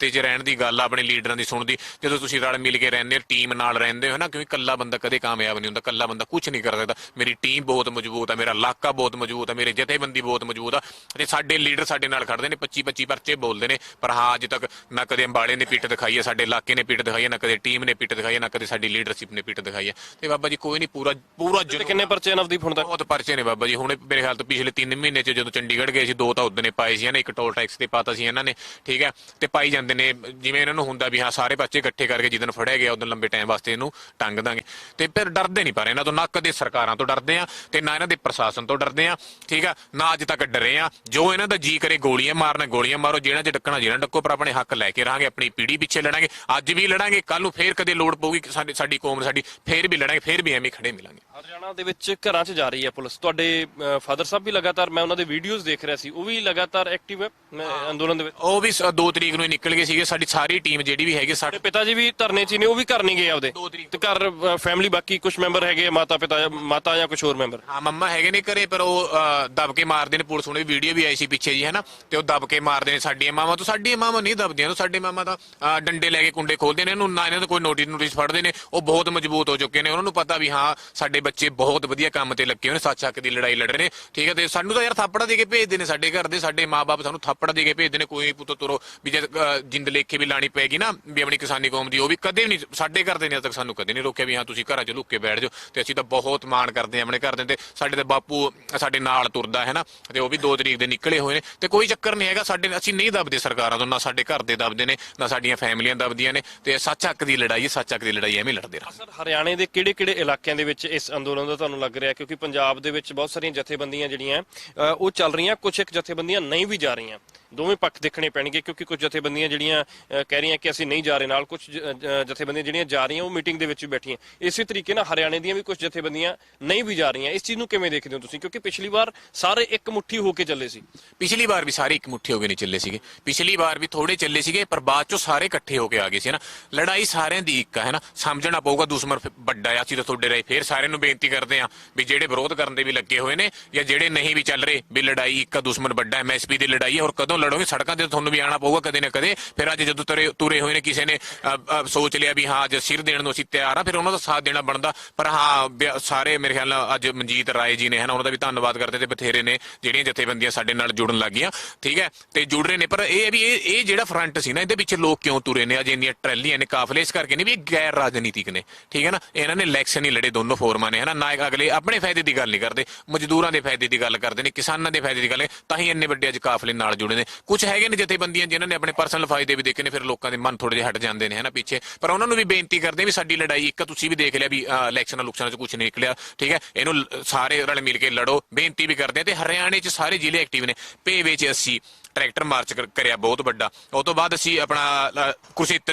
Speaker 2: 'ਤੇ 'ਚ ਰਹਿਣ ਦੀ ਗੱਲ ਆ, ਆਪਣੇ ਲੀਡਰਾਂ ਦੀ ਸੁਣਦੀ ਜਦੋਂ ਤੁਸੀਂ ਰਲ ਮਿਲ ਕੇ ਰਹਿੰਦੇ ਹੋ, ਟੀਮ ਨਾਲ ਰਹਿੰਦੇ ਹੋ ਨਾ, ਕਿਉਂਕਿ ਇਕੱਲਾ ਬੰਦਾ ਕਦੇ ਕਾਮਯਾਬ ਨਹੀਂ ਹੁੰਦਾ, ਇਕੱਲਾ ਬੰਦਾ ਕੁਝ ਨਹੀਂ ਕਰ ਸਕਦਾ। ਮੇਰੀ ਟੀਮ ਬਹੁਤ ਮਜ਼ਬੂਤ ਆ, ਮੇਰਾ ਇਲਾਕਾ ਬਹੁਤ ਮਜ਼ਬੂਤ ਆ, ਮੇਰੇ ਜਥੇਬੰਦੀ ਬਹੁਤ ਮਜ਼ਬੂਤ ਆ। ਤੇ ਸਾਡੇ ਲੀਡਰ ਸਾਡੇ ਨਾਲ ਖੜਦੇ ਨੇ 25 25 ਪਰਚੇ ਬੋਲਦੇ ਨੇ, ਪਰ ਹਾਂ, ਅੱਜ ਤੱਕ ਨਾ ਕਦੇ ਅੰਬਾਲੇ ਨੇ ਪਿੱਠ ਦਿਖਾਈ ਹੈ ਸਾਡੇ ਇਲਾਕੇ ਨੇ ਪਿੱਠ ਦਿਖਾਈ ਹੈ ਨਾ ਕਦੇ ਟੀਮ ਨੇ ਪਿੱਠ ਦਿਖਾਈ ਹੈ ਨਾ ਕਦੇ ਸਾਡੀ ਲੀਡਰਸ਼ਿਪ ਨੇ ਪਿੱਠ ਦਿਖਾਈ ਲਿਖਾਈ ਹੈ ਤੇ ਬਾਬਾ ਜੀ ਕੋਈ ਨਹੀਂ ਪੂਰਾ ਪੂਰਾ
Speaker 1: ਤੇ ਕਿੰਨੇ ਪਰਚੇ ਨਵਦੀਪ ਹੁਣ ਤੱਕ?
Speaker 2: ਬਹੁਤ ਪਰਚੇ ਨੇ ਬਾਬਾ ਜੀ। ਹੁਣ ਮੇਰੇ ਖਿਆਲ ਤੋਂ ਪਿਛਲੇ 3 ਮਹੀਨੇ ਚ ਜਦੋਂ ਚੰਡੀਗੜ੍ਹ ਗਏ ਸੀ ਦੋ ਤਾਂ ਉਦੋਂ ਨੇ ਪਾਏ ਸੀ ਨਾ ਇੱਕ ਟੋਲ ਟੈਕਸ ਤੇ ਪਾਤਾ ਸੀ ਇਹਨਾਂ ਨੇ ਠੀਕ ਹੈ? ਤੇ ਪਾਈ ਜਾਂਦੇ ਨੇ ਜਿਵੇਂ ਇਹਨਾਂ ਨੂੰ ਹੁੰਦਾ ਵੀ ਹਾਂ ਸਾਰੇ ਬੱਚੇ ਇਕੱਠੇ ਕਰਕੇ ਜਿੱਦਨ ਫੜਿਆ ਗਿਆ ਉਦੋਂ ਲੰਬੇ ਟਾਈਮ ਵਾਸਤੇ ਇਹਨੂੰ ਟੰਗ ਦਾਂਗੇ। ਤੇ ਫਿਰ ਡਰਦੇ ਨਹੀਂ ਪਰ ਇਹਨਾਂ ਤੋਂ ਨਾ ਕਦੇ ਸਰਕਾਰਾਂ ਤੋਂ ਡਰਦੇ ਆ ਤੇ ਨਾ ਇਹਨਾਂ ਦੇ ਪ੍ਰਸ਼ਾਸਨ ਤੋਂ ਡਰਦੇ ਆ ਠੀਕ ਆ? ਨਾ ਅੱਜ ਤੱਕ ਡਰੇ ਆ ਜੋ ਇਹਨਾਂ ਦਾ ਜੀ ਕਰੇ ਗੋਲੀਆਂ ਮਾਰਨਾ ਗੋਲੀਆਂ ਮਾਰੋ ਜਿਹੜਾ ਚ ਡੱਕਣਾ ਜਿਹੜਾ ਡੱਕੋ ਪਰ ਆਪਣੇ ਹੱਕ ਲੈ ਕੇ ਰਹਾਂਗੇ ਆਪਣੀ ਪੀੜ੍ਹੀ ਪਿੱਛੇ ਲੜਾਂਗੇ ਅੱਜ ਵੀ ਲੜਾਂਗੇ ਕੱਲ ਨੂੰ ਫੇਰ ਕਦੇ ਲੋੜ ਪਊਗੀ ਸਾਡੀ ਸਾਡੀ ਕੌਮ ਸਾਡੀ ਫੇਰ ਵੀ ਲੜਾਂਗੇ ਫੇਰ ਵੀ ਐਵੇਂ ਖੜੇ ਮਿਲਾਂਗੇ।
Speaker 1: ਹਰਿਆਣਾ ਦੇ ਵਿੱਚ ਘਰਾਂ 'ਚ ਜਾ ਰਹੀ ਹੈ ਪੁਲਿਸ। ਤੁਹਾਡੇ ਫਾਦਰ ਸਾਹਿਬ ਵੀ ਲਗਾਤਾਰ ਮੈਂ ਉਹਨਾਂ ਦੇ ਵੀਡੀਓਜ਼ ਦੇਖ ਰਿਹਾ ਸੀ ਉਹ ਵੀ ਲਗਾਤਾਰ ਐਕਟਿਵ ਹੈ ਅੰਦੋਲਨ ਦੇ ਵਿੱਚ?
Speaker 2: ਉਹ ਵੀ 2 ਤਰੀਕ ਨੂੰ ਹੀ ਨਿਕਲ ਗਏ ਸੀਗੇ ਸਾਡੀ ਸਾਰੀ ਟੀਮ ਜਿਹੜੀ ਵੀ ਹੈਗੀ ਸਾਡੇ
Speaker 1: ਪਿਤਾ ਜੀ ਵੀ ਧਰਨੇ 'ਚ ਨੇ ਉਹ ਵੀ ਘਰ ਨਹੀਂ ਗਏ ਆਪਦੇ? ਤੇ ਘਰ ਫੈਮਿਲੀ ਬਾਕੀ ਕੁਝ ਮੈਂਬਰ ਹੈਗੇ ਮਾਤਾ ਪਿਤਾ ਮਾਤਾ ਜਾਂ ਕੁਝ ਹੋਰ ਮੈਂਬਰ
Speaker 2: ਹਾਂ ਮੰਮਾ ਹੈਗੇ ਨੇ ਘਰੇ ਪਰ ਉਹ ਦਬ ਕੇ ਮਾਰਦੇ ਨੇ ਪੁਲਿਸ ਹੁਣੇ ਵੀਡੀਓ ਵੀ ਆਈ ਸੀ ਪਿੱਛੇ ਜੀ ਹੈਨਾ? ਤੇ ਉਹ ਦਬ ਕੇ ਮਾਰਦੇ ਨੇ ਸਾਡੀਆਂ ਮਾਵਾਂ ਤੋਂ। ਸਾਡੀਆਂ ਮਾਵਾਂ ਨਹੀਂ ਦਬਦੀਆਂ ਤੋਂ ਸਾਡੇ ਮਾਮਾ ਤਾਂ ਡੰਡੇ ਲੈ ਕੇ ਕੁੰਡੇ ਖੋਲਦੇ ਨੇ ਇਹਨੂੰ ਨਾ ਇਹਨਾਂ ਦਾ ਕੋਈ ਨੋਟਿਸ ਨੋਟਿਸ ਫੜਦੇ ਨੇ ਉਹ ਬਹੁਤ ਮਜ਼ਬੂਤ ਹੋ ਚੁੱਕੇ ਨੇ, ਉਹਨਾਂ ਨੂੰ ਪਤਾ ਵੀ ਹਾਂ, ਸਾਡੇ ਬੱਚੇ ਬਹੁਤ ਵਧੀਆ ਕੰਮ ਤੇ ਲੱਗੇ ਹੋਏ ਨੇ ਸੱਚ ਹੱਕ ਦੀ ਲੜਾਈ ਲੜ ਰਹੇ ਨੇ, ਠੀਕ ਹੈ, ਤੇ ਸਾਨੂੰ ਤਾਂ ਯਾਰ ਥਾਪੜਾ ਦੇ ਕੇ ਭੇਜਦੇ ਨੇ ਸਾਡੇ ਘਰ ਦੇ, ਸਾਡੇ ਮਾਪੇ ਸਾਨੂੰ ਥਾਪੜਾ ਦੇ ਕੇ ਭੇਜਦੇ ਨੇ, ਕੋਈ ਪੁੱਤ ਤੁਰੋ, ਵੀ ਜਦ ਜਿੰਦ ਲੇਖੇ ਵੀ ਲਾਣੀ ਪੈਗੀ ਨਾ, ਵੀ ਆਪਣੀ ਕਿਸਾਨੀ ਕੌਮ ਦੀ, ਉਹ ਵੀ ਕਦੇ ਨਹੀਂ, ਸਾਡੇ ਘਰ ਦੇ ਨੇ ਤੱਕ ਸਾਨੂੰ ਕਦੇ ਨਹੀਂ ਰੋਕਿਆ ਵੀ ਹਾਂ, ਤੁਸੀਂ ਘਰਾਂ 'ਚ ਲੁੱਕ ਕੇ ਬੈਠ ਜਾਓ, ਤੇ ਅਸੀਂ ਤਾਂ ਬਹੁਤ ਮਾਣ ਕਰਦੇ ਹਾਂ ਆਪਣੇ ਘਰ ਦੇ, ਤੇ ਸਾਡੇ ਤੇ ਬਾਪੂ, ਸਾਡੇ ਨਾਲ ਤੁਰਦਾ ਹੈ ਨਾ, ਤੇ ਉਹ ਵੀ 2 ਤਰੀਕ ਦੇ ਨਿਕਲੇ ਹੋਏ ਨੇ, ਤੇ ਕੋਈ ਚੱਕਰ ਨਹੀਂ ਹੈਗਾ, ਸਾਡੇ, ਅਸੀਂ ਨਹੀਂ ਦਬਦੇ ਸਰਕਾਰਾਂ ਤੋਂ, ਨਾ ਸਾਡੇ ਘਰ ਦੇ ਦਬਦੇ ਨੇ, ਨਾ ਸਾਡੀਆਂ ਫੈਮਲੀਆਂ ਦਬਦੀਆਂ ਨੇ, ਤੇ ਸੱਚ ਹੱਕ ਦੀ ਲੜਾਈ ਸੱਚ ਹੱਕ ਦੀ ਲੜਾਈ ਐਵੇਂ ਲੜਦੇ ਰਹਾਂਗੇ
Speaker 1: ਹਰਿਆਣੇ ਦੇ ਕਿਹੜੇ-ਕਿਹੜੇ ਇਲਾਕਿਆਂ ਦੇ ਵਿੱਚ ਇਸ ਅੰਦੋਲਨ ਦਾ ਤੁਹਾਨੂੰ ਲੱਗ ਰਿਹਾ ਕਿਉਂਕਿ ਪੰਜਾਬ ਦੇ ਵਿੱਚ ਬਹੁਤ ਸਾਰੀਆਂ ਜਥੇਬੰਦੀਆਂ ਜਿਹੜੀਆਂ ਅ, ਉਹ ਚੱਲ ਰਹੀਆਂ ਕੁਝ ਇੱਕ ਜਥੇਬੰਦੀਆਂ ਨਹੀਂ ਵੀ ਜਾ ਰਹੀਆਂ। ਦੋਵੇਂ ਪੱਖ ਦੇਖਣੇ ਪੈਣਗੇ ਕਿਉਂਕਿ ਕੁਝ ਜਥੇਬੰਦੀਆਂ ਜਿਹੜੀਆਂ ਕਹਿ ਰਹੀਆਂ ਕਿ ਅਸੀਂ ਨਹੀਂ ਜਾ ਰਹੇ ਨਾਲ, ਕੁਝ ਜਥੇਬੰਦੀਆਂ ਜਿਹੜੀਆਂ ਜਾ ਰਹੀਆਂ ਉਹ ਮੀਟਿੰਗ ਦੇ ਵਿੱਚ ਬੈਠੀਆਂ। ਇਸੇ ਤਰੀਕੇ ਨਾਲ ਹਰਿਆਣੇ ਦੀਆਂ ਵੀ ਕੁਝ ਜਥੇਬੰਦੀਆਂ ਨਹੀਂ ਵੀ ਜਾ ਰਹੀਆਂ। ਇਸ ਚੀਜ਼ ਨੂੰ ਕਿਵੇਂ ਦੇਖਦੇ ਹੋ ਤੁਸੀਂ? ਕਿਉਂਕਿ ਪਿਛਲੀ ਵਾਰ ਸਾਰੇ ਇੱਕ ਮੁੱਠੀ ਹੋ ਕੇ ਚੱਲੇ ਸੀ।
Speaker 2: ਪਿਛਲੀ ਵਾਰ ਵੀ ਸਾਰੇ ਇੱਕ ਮੁੱਠੀ ਹੋ ਕੇ ਨਹੀਂ ਚੱਲੇ ਸੀਗੇ। ਪਿਛਲੀ ਵਾਰ ਵੀ ਥੋੜੇ ਚੱਲੇ ਸੀਗੇ, ਪਰ ਬਾਅਦ ਚੋਂ ਸਾਰੇ ਇਕੱਠੇ ਹੋ ਕੇ ਆ ਗਏ ਸੀ ਨਾ? ਲੜਾਈ ਸਾਰਿਆਂ ਦੀ ਇੱਕ ਹੈ ਨਾ? ਸਮਝਣਾ ਪਊਗਾ, ਦੁਸ਼ਮਣ ਵੱਡਾ ਆ, ਅਸੀਂ ਤਾਂ ਤੁਹਾਡੇ ਰਾਈ ਫੇਰ ਸਾਰਿਆਂ ਨੂੰ ਬੇਨਤੀ ਕਰਦੇ ਆ ਵੀ ਜਿਹੜੇ ਵਿਰੋਧ ਕਰਨ ਦੇ ਵੀ ਲੱਗੇ ਹੋਏ ਨੇ ਜਾਂ ਜਿਹੜੇ ਨਹੀਂ ਵੀ ਚੱਲ ਰਹੇ, ਵੀ ਲੜਾਈ ਇੱਕ ਆ, ਦੁਸ਼ਮਣ ਵੱਡਾ ਐਮਐਸਪੀ ਦੀ ਲੜਾਈ ਹੈ ਔਰ ਕਦੋਂ ਲੜੋਗੇ, ਸੜਕਾਂ ਤੇ ਤੁਹਾਨੂੰ ਵੀ ਆਣਾ ਪਊਗਾ ਕਦੇ ਨਾ ਕਦੇ। ਫਿਰ ਅੱਜ ਜਦੋਂ ਤੁਰੇ ਤੁਰੇ ਹੋਏ ਨੇ, ਕਿਸੇ ਨੇ ਸੋਚ ਲਿਆ ਵੀ ਹਾਂ, ਅੱਜ ਸਿਰ ਦੇਣ ਨੂੰ ਅਸੀਂ ਤਿਆਰ ਆ, ਫਿਰ ਉਹਨਾਂ ਦਾ ਸਾਥ ਦੇਣਾ ਬਣਦਾ। ਪਰ ਹਾਂ ਸਾਰੇ ਮੇਰੇ ਖਿਆਲ ਨਾਲ ਅੱਜ ਮਨਜੀਤ ਰਾਏ ਜੀ ਨੇ ਹੈ ਉਹਨਾਂ ਦਾ ਵੀ ਧੰਨਵਾਦ ਕਰਦੇ ਤੇ ਬਥੇਰੇ ਨੇ, ਜਿਹੜੀਆਂ ਜਥੇਬੰਦੀਆਂ ਸਾਡੇ ਨਾਲ ਜੁੜਨ ਲੱਗੀਆਂ। ਠੀਕ ਹੈ? ਤੇ ਜੁੜ ਰਹੇ ਨੇ, ਪਰ ਇਹ ਹੈ ਵੀ ਇਹ ਇਹ ਜਿਹੜਾ ਫਰੰਟ ਸੀ ਨਾ, ਇਹਦੇ ਪਿੱਛੇ ਲੋਕ ਕਿਉਂ ਤੁਰੇ ਨੇ? ਅੱਜ ਇੰਨੀਆਂ ਟਰੈਲੀਆਂ ਨੇ, ਕਾਫਲੇ, ਇਸ ਕਰਕੇ ਨਹੀਂ ਵੀ ਗੈਰ ਰਾਜਨੀਤਿਕ ਨੇ। ਠੀਕ ਹੈ ਨਾ? ਇਹਨਾਂ ਨੇ ਇਲੈਕਸ਼ਨ ਹੀ ਲੜੇ, ਦੋਨੋਂ ਫੋਰਮਾਂ ਨੇ, ਹਨਾ? ਨਾ ਅਗਲੇ ਆਪਣੇ ਫਾਇਦੇ ਦੀ ਗੱਲ ਨਹੀਂ ਕਰਦੇ, ਮਜ਼ਦੂਰਾਂ ਦੇ ਫਾਇਦੇ ਦੀ ਗੱਲ ਕਰਦੇ ਨੇ, ਕਿਸਾਨਾਂ ਦੇ ਫਾਇਦੇ ਦੀ ਗੱਲ ਤਾਂ ਹੀ ਇੰਨੇ ਵੱਡੇ ਅੱਜ ਕਾਫਲੇ ਨਾਲ ਜੁੜੇ ਨੇ। ਕੁਝ ਹੈਗੇ ਨੇ ਜਥੇਬੰਦੀਆਂ ਜਿਨ੍ਹਾਂ ਨੇ ਆਪਣੇ ਪਰਸਨਲ ਫਾਇਦੇ ਵੀ ਦੇਖੇ ਨੇ, ਫਿਰ ਲੋਕਾਂ ਦੇ ਮਨ ਥੋੜੇ ਜਿਹਾ ਹਟ ਜਾਂਦੇ ਨੇ ਹਨਾ ਪਿੱਛੇ। ਪਰ ਉਹਨਾਂ ਨੂੰ ਵੀ ਬੇਨਤੀ ਕਰਦੇ ਆ ਵੀ ਸਾਡੀ ਲੜਾਈ ਇੱਕ ਤੁਸੀਂ ਵੀ ਦੇਖ ਲਿਆ ਵੀ ਇਲੈਕਸ਼ਨਾਂ ਲੁਕਸ਼ਨਾਂ 'ਚ ਕੁਝ ਨਹੀਂ ਨਿਕਲਿਆ, ਠੀਕ ਹੈ? ਇਹਨੂੰ ਲ- ਸਾਰੇ ਰਲ ਮਿਲ ਕੇ ਲੜੋ, ਬੇਨਤੀ ਵੀ ਕਰਦੇ ਆ ਤੇ ਹਰਿਆਣੇ 'ਚ ਸਾਰੇ ਜ਼ਿਲ੍ਹੇ ਐਕਟਿਵ ਨੇ। ਪੇਵੇ 'ਚ ਅਸੀਂ ਟਰੈਕਟਰ ਮਾਰਚ ਕਰਿਆ ਬਹੁਤ ਵੱਡਾ। ਉਹ ਤੋਂ ਬਾਅਦ ਅਸੀਂ ਆਪਣਾ ਅ,